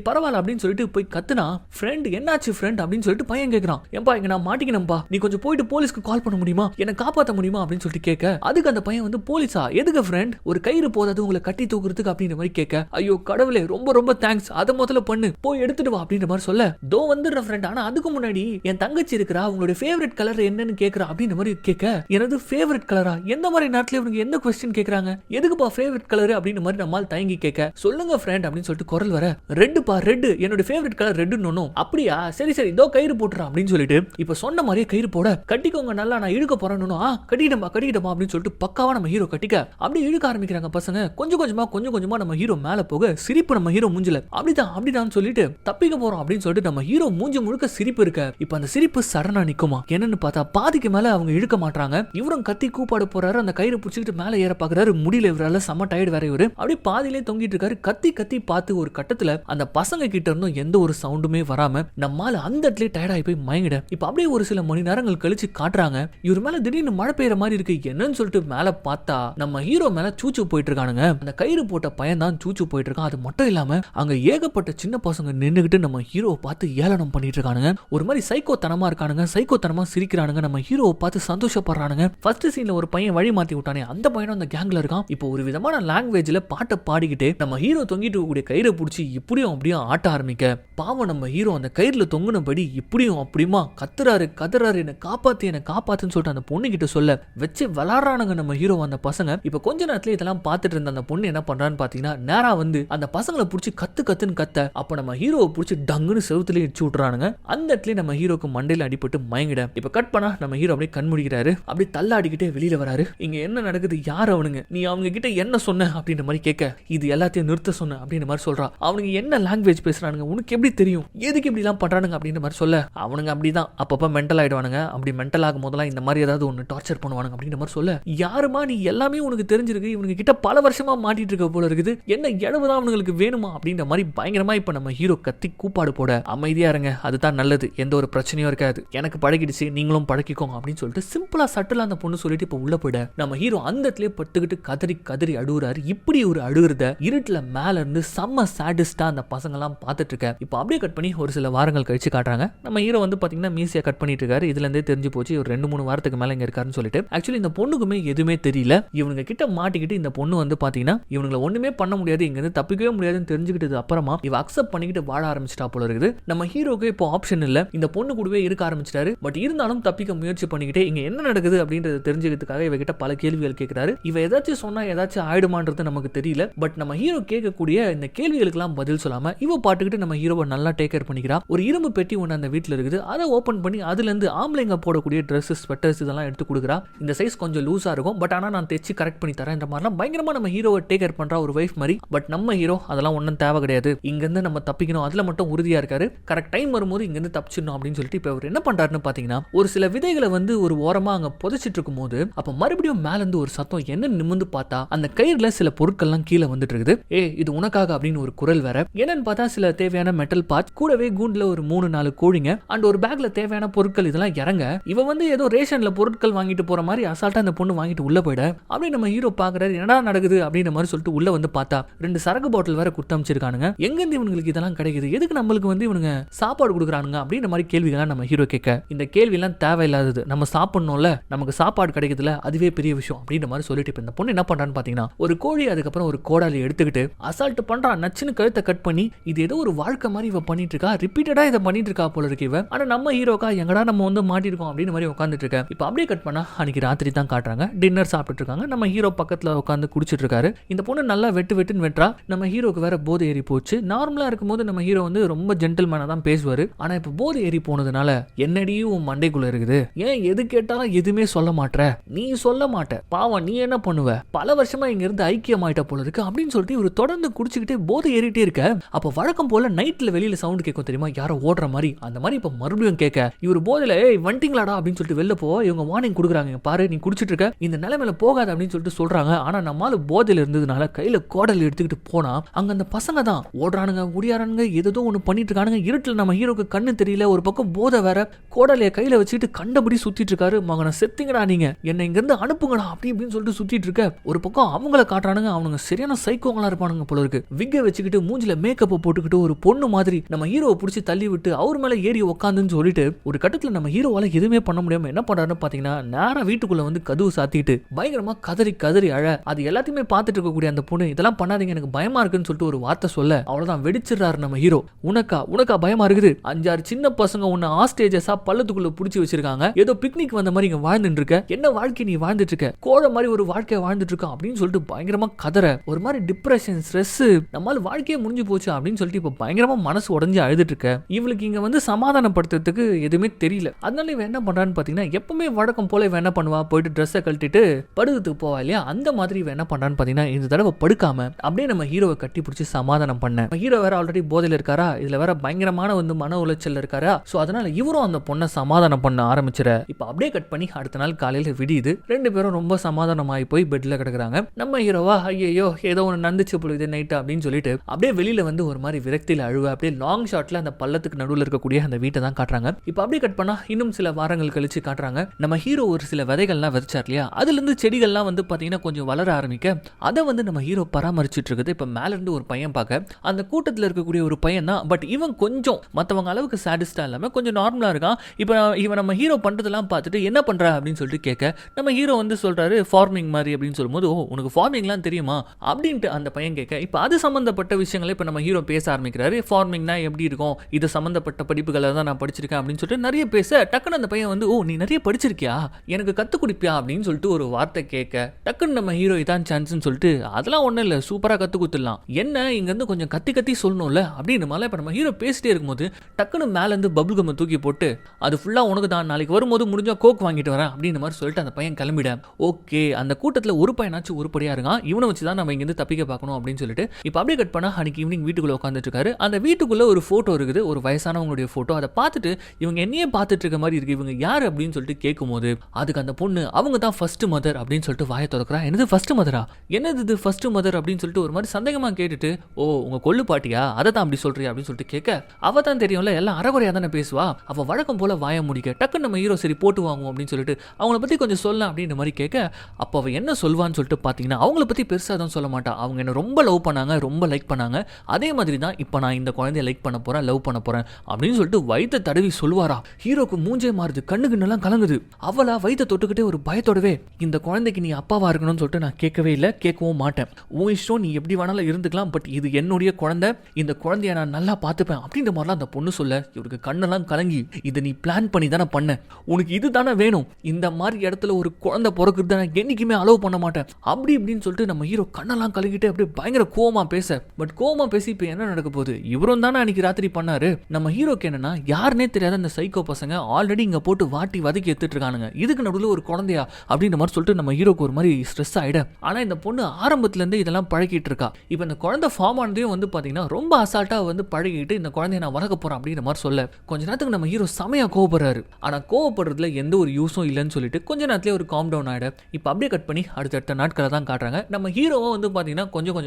பரவாயில்ல அப்படின்னு சொல்லிட்டு போய் கத்துனா ஃப்ரெண்ட் என்னாச்சு ஃப்ரெண்ட் அப்படின்னு சொல்லிட்டு பையன் கேட்கறான் ஏன்பா இங்க நான் மாட்டிக்கணும்பா நீ கொஞ்சம் போயிட்டு போலீஸ்க்கு கால் பண்ண முடியுமா? என்ன காப்பாற்ற முடியுமா? அப்படின்னு சொல்லிட்டு கேட்க. அதுக்கு அந்த பையன் வந்து போலீஸா? எதுக்கு ஃப்ரெண்ட் ஒரு கயிறு போதாது உங்களை கட்டி தூக்குறதுக்கு அப்படின்ற மாதிரி கேட்க. ஐயோ கடவுளே ரொம்ப ரொம்ப தேங்க்ஸ் அதை முதல்ல பண்ணு. போய் எடுத்துட்டு வா அப்படின்ற மாதிரி சொல்ல. தோ வந்துடுற ஃப்ரெண்ட் ஆனா அதுக்கு முன்னாடி என் தங்கச்சி இருக்கிறா உங்களுடைய ஃபேவரட் கலர் என்னன்னு கேட்கறா அப்படின்ற மாதிரி கேட்க. எனது ஃபேவரட் கலரா எந்த மாதிரி நேரத்துல இவங்க எந்த கொஸ்டின் கேட்கறாங்க எதுக்குப்பா ஃபேவரட் கலர் அப்படின்ற மாதிரி நம்மால் தயங்கி கேட்க. சொல்லுங்க ஃப்ரெண்ட் அப்படின்னு சொல்லிட்டு குரல் வர ரெட்டு பா ரெட்டு. என்னோட ஃபேவரட் கலர் ரெட்டுன்னு ஒன்றும் அப்படியா? சரி சரி. இதோ கயிறு போட்டுறா. அப்படின்னு சொல்லிட்டு இப்போ சொன்ன மாதிரியே கயிறு போட. கட்டிக்கோங்க நல்லா நான் இழுக்க போறேன்னு ஆ கட்டிக்கிட்டமா கட்டிக்கிட்டமா அப்படின்னு சொல்லிட்டு பக்காவா நம்ம ஹீரோ கட்டிக்க அப்படியே இழுக்க ஆரம்பிக்கிறாங்க பசங்க. கொஞ்சம் கொஞ்சமா கொஞ்சம் கொஞ்சமா நம்ம ஹீரோ மேல போக சிரிப்பு நம்ம ஹீரோ மூஞ்சில. அப்படிதான் அப்படிதான் சொல்லிட்டு தப்பிக்க போறோம். அப்படின்னு சொல்லிட்டு நம்ம ஹீரோ மூஞ்சி முழுக்க சிரிப்பு இருக்க. இப்ப அந்த சிரிப்பு சடனா நிக்குமா? என்னன்னு பார்த்தா பாதிக்கு மேல அவங்க இழுக்க மாட்டாங்க இவரும் கத்தி கூப்பாடு போறாரு. அந்த கயிறு பிடிச்சிக்கிட்டு மேல ஏற பாக்குறாரு. முடியல இவரால செம்ம டயர்டு வேற இவரு. அப்படியே பாதியிலே தொங்கிட்டு இருக்காரு கத்தி கத்தி பார்த்து ஒரு கட்டத்துல அந்த பசங்க கிட்ட இருந்தும் எந்த ஒரு சவுண்டுமே வராம நம்மால அந்த இடத்துல டயர்டாகி போய் மயங்கிட. இப்ப அப்படியே ஒரு சில மணி நேரங்கள் கழிச்சு காட்டுறாங்க. இவர் மேல திடீர்னு மழை பெய்யற மாதிரி இருக்கு. என்னன்னு சொல்லிட்டு மேல பார்த்தா நம்ம ஹீரோ மேல சூச்சு போயிட்டு இருக்கானுங்க. அந்த கயிறு போட்ட பையன் தான் சூச்சு போயிட்டு இருக்கான். அது மட்டும் இல்லாம அங்க ஏகப்பட்ட சின்ன பசங்க நின்னுகிட்டு நம்ம ஹீரோவை பார்த்து ஏளனம் பண்ணிட்டு இருக்கானுங்க. ஒரு மாதிரி சைக்கோ தனமா இருக்கானுங்க. சைக்கோ தனமா சிரிக்கிறானுங்க. நம்ம ஹீரோவை பார்த்து சந்தோஷப்படுறானுங்க. ஃபர்ஸ்ட் சீன்ல ஒரு பையன் வழி மாத்தி விட்டானே. அந்த பையனும் அந்த கேங்ல இருக்கான். இப்போ ஒரு விதமான லாங்குவேஜ்ல பாட்டை பாடிக்கிட்டு நம்ம நம்ம ஹீரோ தொங்கிட்டு இருக்கக்கூடிய கயிறை பிடிச்சி இப்படியும் அப்படியும் ஆட்ட ஆரம்பிக்க பாவம் நம்ம ஹீரோ அந்த கயிறில் தொங்குனபடி இப்படியும் அப்படியுமா கத்துறாரு கதறாரு என்னை காப்பாத்து என்னை காப்பாத்துன்னு சொல்லிட்டு அந்த பொண்ணு கிட்ட சொல்ல வச்சு விளாடுறானுங்க நம்ம ஹீரோ அந்த பசங்க. இப்ப கொஞ்ச நேரத்துல இதெல்லாம் பார்த்துட்டு இருந்த அந்த பொண்ணு என்ன பண்றான்னு பாத்தீங்கன்னா நேரா வந்து அந்த பசங்களை பிடிச்சி கத்து கத்துன்னு கத்த அப்ப நம்ம ஹீரோவை பிடிச்சி டங்குன்னு செவுத்துலயே இடிச்சு விட்டுறானுங்க. அந்த இடத்துல நம்ம ஹீரோக்கு மண்டையில அடிபட்டு மயங்கிட. இப்ப கட் பண்ணா நம்ம ஹீரோ அப்படியே கண் முடிக்கிறாரு அப்படியே தள்ளாடிக்கிட்டே வெளியில வராரு. இங்க என்ன நடக்குது? யார் அவனுங்க? நீ அவங்க கிட்ட என்ன சொன்ன? அப்படின்ற மாதிரி கேட்க இது எல்லாத்தையும் நிறுத்த சொன்ன அப்படின்ற மாதிரி சொல்றான் அவனுங்க என்ன லாங்குவேஜ் பேசுறானுங்க? உனக்கு எப்படி தெரியும்? எதுக்கு இப்படி எல்லாம் பண்றானுங்க அப்படின்ற மாதிரி சொல்ல. அவனுங்க அப்படிதான். அப்பப்ப மென்டல் ஆயிடுவானுங்க. அப்படி மென்டல் ஆகும் போதெல்லாம் இந்த மாதிரி ஏதாவது ஒன்று டார்ச்சர் பண்ணுவானுங்க அப்படின்ற மாதிரி சொல்ல. யாருமா நீ? எல்லாமே உனக்கு தெரிஞ்சிருக்கு. இவனுங்க கிட்ட பல வருஷமா மாட்டிட்டு இருக்க போல இருக்குது. என்ன இடவு தான் அவனுங்களுக்கு வேணுமா அப்படின்ற மாதிரி பயங்கரமா இப்ப நம்ம ஹீரோ கத்தி கூப்பாடு போட அமைதியா இருங்க. அதுதான் நல்லது. எந்த ஒரு பிரச்சனையும் இருக்காது. எனக்கு பழகிடுச்சு. நீங்களும் பழக்கிக்கோங்க அப்படின்னு சொல்லிட்டு சிம்பிளா சட்டில் அந்த பொண்ணு சொல்லிட்டு இப்ப உள்ள போயிட. நம்ம ஹீரோ அந்த இடத்துல பட்டுக்கிட்டு கதறி கதறி அழுகுறாரு இப்படி ஒரு அழுகுறத இருட்டில் மேல இருந்து செம்ம சாடிஸ்டா அந்த பசங்க எல்லாம் பார்த்துட்டு இருக்க இப்போ அப்படியே கட் பண்ணி ஒரு சில வாரங்கள் கழிச்சு காட்டுறாங்க. நம்ம ஹீரோ வந்து பாத்தீங்கன்னா மீசியா கட் பண்ணிட்டு இருக்காரு இதுல இருந்தே தெரிஞ்சு போச்சு. ஒரு ரெண்டு மூணு வாரத்துக்கு மேல இங்க இருக்காருன்னு சொல்லிட்டு. ஆக்சுவலி இந்த பொண்ணுக்குமே எதுவுமே தெரியல. இவனுங்க கிட்ட மாட்டிக்கிட்டு இந்த பொண்ணு வந்து பாத்தீங்கன்னா இவனுங்களை ஒண்ணுமே பண்ண முடியாது. இங்க இருந்து தப்பிக்கவே முடியாதுன்னு தெரிஞ்சுக்கிட்டது அப்புறமா இவ அக்செப்ட் பண்ணிக்கிட்டு வாழ ஆரம்பிச்சிட்டா போல இருக்குது. நம்ம ஹீரோக்கு இப்போ ஆப்ஷன் இல்ல. இந்த பொண்ணு கூடவே இருக்க ஆரம்பிச்சிட்டாரு. பட் இருந்தாலும் தப்பிக்க முயற்சி பண்ணிக்கிட்டே இங்க என்ன நடக்குது அப்படின்றத தெரிஞ்சுக்கிறதுக்காக இவகிட்ட பல கேள்விகள் கேட்கிறாரு இவ ஏதாச்சும் சொன்னா ஏதாச்சும் ஆயிடுமான்றது நமக்கு தெரியல. பட் நம்ம ஹீரோ கேட்கக்கூடிய இந்த கேள்விகளுக்கெல்லாம் பதில் சொல்லாம இவ பாட்டுக்கிட்டு நம்ம ஹீரோவை நல்லா டேக் கேர் பண்ணிக்கிறா. ஒரு இரும்பு பெட்டி ஒன்று அந்த வீட்டில் இருக்குது. அதை ஓப்பன் பண்ணி அதுலேருந்து ஆம்பளைங்க போடக்கூடிய ட்ரெஸ்ஸு ஸ்வெட்டர்ஸ் இதெல்லாம் எடுத்து கொடுக்குறா. இந்த சைஸ் கொஞ்சம் லூஸாக இருக்கும். பட் ஆனால் நான் தைச்சு கரெக்ட் பண்ணி தரேன் இந்த மாதிரிலாம் பயங்கரமாக நம்ம ஹீரோவை டேக் கேர் பண்றா ஒரு வைஃப் மாதிரி. பட் நம்ம ஹீரோ அதெல்லாம் ஒன்றும் தேவை கிடையாது. இங்கேருந்து நம்ம தப்பிக்கணும். அதில் மட்டும் உறுதியாக இருக்காரு. கரெக்ட் டைம் வரும்போது இங்கேருந்து தப்பிச்சிடணும் அப்படின்னு சொல்லிட்டு இப்போ அவர் என்ன பண்ணுறாருன்னு பார்த்தீங்கன்னா ஒரு சில விதைகளை வந்து ஒரு ஓரமாக அங்கே புதைச்சிட்டு இருக்கும்போது அப்போ மறுபடியும் மேலேருந்து ஒரு சத்தம் என்ன நிமிந்து பார்த்தா அந்த கயிறில் சில பொருட்கள்லாம் கீழே வந்துட்டு இருக்குது. ஏ இது உனக்காக அப்படின்னு ஒரு குரல் வேற. என்னன்னு பார்த்தா சில தேவையான மெட்டல் பார்ட் கூடவே கூண்டுல ஒரு மூணு நாலு கோழிங்க அண்ட் ஒரு பேக்ல தேவையான பொருட்கள் இதெல்லாம் இறங்க. இவ வந்து ஏதோ ரேஷன்ல பொருட்கள் வாங்கிட்டு போற மாதிரி அசால்ட்டா அந்த பொண்ணு வாங்கிட்டு உள்ள போயிட. அப்படின்னு நம்ம ஹீரோ பாக்குறாரு என்னடா நடக்குது? அப்படின்ற மாதிரி சொல்லிட்டு உள்ள வந்து பார்த்தா ரெண்டு சரக்கு பாட்டில் வேற குத்தமிச்சிருக்கானுங்க எங்க இருந்து இவங்களுக்கு இதெல்லாம் கிடைக்குது? எதுக்கு நம்மளுக்கு வந்து இவனுங்க சாப்பாடு கொடுக்குறானுங்க? அப்படின்ற மாதிரி கேள்விகள்லாம் நம்ம ஹீரோ கேட்க. இந்த கேள்வியெல்லாம் தேவையில்லாதது. நம்ம சாப்பிடணும்ல. நமக்கு சாப்பாடு கிடைக்குதுல. அதுவே பெரிய விஷயம். அப்படின்ற மாதிரி சொல்லிட்டு இப்போ இந்த பொண்ணு என்ன பண்றான்னு பாத்தீங்கன்னா ஒரு கோழி அதுக்கப்புறம் ஒரு கோடாலி எடுத்துக்கிட்டு அசால்ட் பண்றான் நச்சுன்னு கழுத்தை கட் பண்ணி இது ஏதோ ஒரு வாழ்க்கை மாதிரி இவ பண்ணிட்டு இருக்கா ரிப்பீட்டடா இதை பண்ணிட்டு இருக்கா போல இருக்கு இவ. ஆனா நம்ம ஹீரோக்கா எங்கடா நம்ம வந்து மாட்டிருக்கோம் அப்படின்னு மாதிரி உட்காந்துட்டு இருக்க. இப்ப அப்படியே கட் பண்ணா அன்னைக்கு ராத்திரி தான் காட்டுறாங்க. டின்னர் சாப்பிட்டு இருக்காங்க நம்ம ஹீரோ பக்கத்துல உட்காந்து குடிச்சிட்டு இருக்காரு இந்த பொண்ணு நல்லா வெட்டு வெட்டுன்னு வெட்டுறா. நம்ம ஹீரோக்கு வேற போதை ஏறி போச்சு. நார்மலா இருக்கும்போது நம்ம ஹீரோ வந்து ரொம்ப ஜென்டில்மேனா தான் பேசுவாரு. ஆனா இப்ப போதை ஏறி போனதுனால என்னடியும் உன் மண்டைக்குள்ள இருக்குது? ஏன் எது கேட்டாலும் எதுவுமே சொல்ல மாட்டேற நீ சொல்ல மாட்ட. பாவம் நீ என்ன பண்ணுவ? பல வருஷமா இங்க இருந்து ஐக்கியமாயிட்ட போல இருக்கு அப்படின்னு சொல்லிட்டு இவர் தொடர்ந்து குடிச்சுக்கிட்டே போதை ஏறிட்டே இருக்க. அப்ப வழக்கம் போல நைட்ல வெளியில சவுண்ட் கேட்கும் தெரியுமா? யாரோ ஓடுற மாதிரி. அந்த மாதிரி இப்ப மறுபடியும் கேட்க இவர் போதையில ஏய் வந்துட்டீங்களாடா? அப்படின்னு சொல்லிட்டு வெளில போ இவங்க வார்னிங் கொடுக்குறாங்க. பாரு நீ குடிச்சிட்டு இருக்க. இந்த நிலைமையில போகாத அப்படின்னு சொல்லிட்டு சொல்றாங்க. ஆனா நம்மால போதையில இருந்ததுனால கையில கோடல் எடுத்துக்கிட்டு போனா அங்க அந்த பசங்க தான். ஓடுறானுங்க ஓடியாரானுங்க ஏதோ ஒண்ணு பண்ணிட்டு இருக்கானுங்க. இருட்டுல நம்ம ஹீரோக்கு கண்ணு தெரியல. ஒரு பக்கம் போதை வேற. கோடலைய கையில வச்சுட்டு கண்டபடி சுத்திட்டு இருக்காரு. மகனை செத்திங்கடா நீங்க. என்னை இங்க இருந்து அனுப்புங்கடா அப்படி இப்படின்னு சொல்லிட்டு சுத்திட்டு இருக்க. ஒரு பக்கம் அவங்கள காட்டுறானுங்க. அவனுங்க சரியான சைக்கோங்களா இருப்பாங்க இருப்பானுங்க போல இருக்கு. விக்க வச்சுக்கிட்டு மூஞ்சில மேக்கப்பை போட்டுக்கிட்டு ஒரு பொண்ணு மாதிரி நம்ம ஹீரோவை பிடிச்சி தள்ளி விட்டு அவர் மேல ஏறி உட்காந்துன்னு சொல்லிட்டு ஒரு கட்டத்துல நம்ம ஹீரோவால எதுவுமே பண்ண முடியாம என்ன பண்றாருன்னு பாத்தீங்கன்னா நேரம் வீட்டுக்குள்ள வந்து கதவு சாத்திட்டு பயங்கரமா கதறி கதறி அழ அது எல்லாத்தையுமே பார்த்துட்டு இருக்கக்கூடிய அந்த பொண்ணு இதெல்லாம் பண்ணாதீங்க எனக்கு பயமா இருக்குன்னு சொல்லிட்டு ஒரு வார்த்தை சொல்ல அவ்வளவுதான் வெடிச்சிடுறாரு நம்ம ஹீரோ. உனக்கா உனக்கா பயமா இருக்குது? அஞ்சாறு சின்ன பசங்க உன்னை ஆஸ்டேஜஸா பள்ளத்துக்குள்ள புடிச்சு வச்சிருக்காங்க. ஏதோ பிக்னிக் வந்த மாதிரி இங்க வாழ்ந்துட்டு இருக்க. என்ன வாழ்க்கை நீ வாழ்ந்துட்டு இருக்க? கோழ மாதிரி ஒரு வாழ்க்கையை வாழ்ந்துட்டு இருக்க அப்படின்னு சொல்லிட்டு பயங்கரமா கதற ஒரு மாதிரி டிப்ரெஷன் ஸ்ட்ரெஸ்ஸு நம்மால் வாழ்க்கையே முடிஞ்சு போச்சு அப்படின்னு சொல்லிட்டு இப்போ பயங்கரமாக மனசு உடஞ்சு அழுதுட்டு இருக்க இவளுக்கு இங்கே வந்து சமாதானப்படுத்துறதுக்கு எதுவுமே தெரியல. அதனால இவன் என்ன பண்ணுறான்னு பார்த்தீங்கன்னா எப்பவுமே வழக்கம் போல இவன் என்ன பண்ணுவா? போயிட்டு ட்ரெஸ்ஸை கழட்டிட்டு படுக்கிறதுக்கு போவா இல்லையா? அந்த மாதிரி இவன் என்ன பண்ணுறான்னு பார்த்தீங்கன்னா இந்த தடவை படுக்காம அப்படியே நம்ம ஹீரோவை கட்டி பிடிச்சி சமாதானம் பண்ண. நம்ம ஹீரோ வேற ஆல்ரெடி போதையில் இருக்காரா? இதில் வேற பயங்கரமான வந்து மன உளைச்சல் இருக்காரா? ஸோ அதனால இவரும் அந்த பொண்ணை சமாதானம் பண்ண ஆரம்பிச்சிட இப்போ அப்படியே கட் பண்ணி அடுத்த நாள் காலையில் விடியுது. ரெண்டு பேரும் ரொம்ப சமாதானமாகி போய் பெட்டில் கிடக்குறாங்க. நம்ம ஹீரோவா ஐயோ ஏதோ ஒன்று நந்துச்சு பொழுது நைட்டு அப்படின்னு சொல்லிட்டு அப்படியே வெளியில வந்து ஒரு மாதிரி விரக்தியில் அழுவ அப்படியே லாங் ஷாட்ல அந்த பள்ளத்துக்கு நடுவில் இருக்கக்கூடிய அந்த வீட்டை தான் காட்டுறாங்க. இப்போ அப்படியே கட் பண்ணா இன்னும் சில வாரங்கள் கழிச்சு காட்டுறாங்க. நம்ம ஹீரோ ஒரு சில விதைகள்லாம் விதைச்சார் இல்லையா? அதுல இருந்து செடிகள்லாம் வந்து பாத்தீங்கன்னா கொஞ்சம் வளர ஆரம்பிக்க அதை வந்து நம்ம ஹீரோ பராமரிச்சுட்டு இருக்குது. இப்போ மேல இருந்து ஒரு பையன் பார்க்க அந்த கூட்டத்தில் இருக்கக்கூடிய ஒரு பையன் தான். பட் இவன் கொஞ்சம் மற்றவங்க அளவுக்கு சாடிஸ்டா இல்லாம கொஞ்சம் நார்மலா இருக்கான். இப்போ இவன் நம்ம ஹீரோ பண்றதெல்லாம் பார்த்துட்டு என்ன பண்ற அப்படின்னு சொல்லிட்டு கேட்க நம்ம ஹீரோ வந்து சொல்றாரு ஃபார்மிங் மாதிரி அப்படின்னு சொல்லும்போது ஓ உனக்கு ஃபார்மிங்லாம் தெரியுமா? அப்படின்ட்டு அந்த பையன் கேட்க? இப்போ அது சம்மந்தப்பட்ட விஷயங்களை இப்போ நம்ம ஹீரோ பேச ஆரம்பிக்கிறாரு. ஃபார்மிங்னா எப்படி இருக்கும்? இது சம்மந்தப்பட்ட படிப்புகளை தான் நான் படிச்சிருக்கேன் அப்படின்னு சொல்லிட்டு நிறைய பேச டக்குன்னு அந்த பையன் வந்து ஓ நீ நிறைய படிச்சிருக்கியா? எனக்கு கற்றுக் கொடுப்பியா? அப்படின்னு சொல்லிட்டு ஒரு வார்த்தை கேட்க டக்குன்னு நம்ம ஹீரோ இதான் சான்ஸ்னு சொல்லிட்டு அதெல்லாம் ஒன்றும் இல்லை சூப்பராக கற்றுக் கொடுத்துடலாம். என்ன இங்கேருந்து கொஞ்சம் கத்தி கத்தி சொல்லணும்ல? அப்படின்னு மேலே இப்போ நம்ம ஹீரோ பேசிட்டே இருக்கும்போது டக்குன்னு மேலேருந்து பபுள் கம்மை தூக்கி போட்டு அது ஃபுல்லாக உனக்கு தான். நாளைக்கு வரும்போது முடிஞ்சால் கோக் வாங்கிட்டு வரேன். அப்படின்னு மாதிரி சொல்லிட்டு அந்த பையன் கிளம்பிட. ஓகே அந்த கூட்டத்தில் ஒரு பையனாச்சும் உருப்படியாக இருக்கான். இவனை வச்சு தான் நம்ம இங்கேருந்து தப்பிக்க பார்க்கணும். பண்ணணும் அப்படின்னு சொல்லிட்டு இப்போ அப்படியே கட் பண்ணால் அன்றைக்கி ஈவினிங் வீட்டுக்குள்ளே உட்காந்துட்டு அந்த வீட்டுக்குள்ளே ஒரு ஃபோட்டோ இருக்குது ஒரு வயசானவங்களுடைய ஃபோட்டோ அதை பார்த்துட்டு இவங்க என்னையே பார்த்துட்டு இருக்க மாதிரி இருக்கு. இவங்க யார் அப்படின்னு சொல்லிட்டு கேட்கும்போது அதுக்கு அந்த பொண்ணு அவங்க தான் ஃபர்ஸ்ட் மதர் அப்படின்னு சொல்லிட்டு வாயை திறக்கிறா. என்னது ஃபர்ஸ்ட் மதரா என்னது இது ஃபர்ஸ்ட் மதர் அப்படின்னு சொல்லிட்டு ஒரு மாதிரி சந்தேகமாக கேட்டுட்டு ஓ உங்க கொள்ளு பாட்டியா? அதை தான் அப்படி சொல்றியா? அப்படின்னு சொல்லிட்டு கேட்க அவ தான் தெரியும்ல எல்லாம் அறகுறையாக தானே பேசுவா? அவ வழக்கம் போல வாய முடிக்க டக்குன்னு நம்ம ஹீரோ சரி போட்டு வாங்குவோம் அப்படின்னு சொல்லிட்டு அவங்கள பத்தி கொஞ்சம் சொல்லலாம் அப்படின்ற மாதிரி கேட்க அப்போ அவ என்ன சொல்வான்னு சொல்லிட்டு பார்த்தீங்கன்னா அவங்கள பத்தி பெருசாக தான் சொல்ல மாட்டா. அவங்க என்ன ரொம்ப லவ் பண்ணாங்க ரொம்ப லைக் பண்ணாங்க. அதே மாதிரி தான் இப்போ நான் இந்த குழந்தைய லைக் பண்ண போகிறேன் லவ் பண்ண போகிறேன் அப்படின்னு சொல்லிட்டு வயிற்ற தடவி சொல்லுவாரா? ஹீரோக்கு மூஞ்சே மாறுது கண்ணுக்கு கலங்குது. அவளா வயிற்ற தொட்டுக்கிட்டே ஒரு பயத்தோடவே இந்த குழந்தைக்கு நீ அப்பாவா இருக்கணும்னு சொல்லிட்டு நான் கேட்கவே இல்லை கேட்கவும் மாட்டேன். உன் இஷ்டம் நீ எப்படி வேணாலும் இருந்துக்கலாம் பட் இது என்னுடைய குழந்தை இந்த குழந்தைய நான் நல்லா பார்த்துப்பேன் அப்படின்ற மாதிரிலாம் அந்த பொண்ணு சொல்ல இவருக்கு கண்ணெல்லாம் கலங்கி இதை நீ பிளான் பண்ணி தானே பண்ண. உனக்கு இது தானே வேணும். இந்த மாதிரி இடத்துல ஒரு குழந்தை பிறக்கிறது நான் என்னைக்குமே அலோவ் பண்ண மாட்டேன். அப்படி இப்படின்னு சொல்லிட்டு நம்ம ஹீரோ கண்ணெல்லாம் கலங்கிட்டு அப்படியே பயங்கர கோவமாக பேச. பட் கோவமாக பேசி இப்போ என்ன நடக்க போகுது? இவரும் தானே அன்னைக்கு ராத்திரி பண்ணாரு. நம்ம ஹீரோக்கு என்னன்னா யாருனே தெரியாத அந்த சைக்கோ பசங்க ஆல்ரெடி இங்கே போட்டு வாட்டி வதக்கி எடுத்துட்டு இருக்கானுங்க. இதுக்கு நடுவில் ஒரு குழந்தையா? அப்படின்ற மாதிரி சொல்லிட்டு நம்ம ஹீரோக்கு ஒரு மாதிரி ஸ்ட்ரெஸ் ஆகிடும் ஆனால் இந்த பொண்ணு ஆரம்பத்துலேருந்து இதெல்லாம் பழகிட்டு இருக்கா. இப்போ இந்த குழந்தை ஃபார்ம் ஆனதையும் வந்து பார்த்தீங்கன்னா ரொம்ப அசால்ட்டாக வந்து பழகிட்டு இந்த குழந்தைய நான் வளர்க்க போகிறேன் அப்படின்ற மாதிரி சொல்ல. கொஞ்ச நேரத்துக்கு நம்ம ஹீரோ செமையாக கோவப்படுறாரு. ஆனால் கோவப்படுறதுல எந்த ஒரு யூஸும் இல்லைன்னு சொல்லிட்டு கொஞ்ச நேரத்துலேயே ஒரு காம் டவுன் ஆகிடும் இப்போ அப்படியே கட் பண்ணி அடுத்தடுத்த நாட்களை தான் காட்டுறாங்க. நம்ம ஹீரோவும் வந்து பார்த்தீங்கன்னா கொஞ்சம் கொஞ்சம்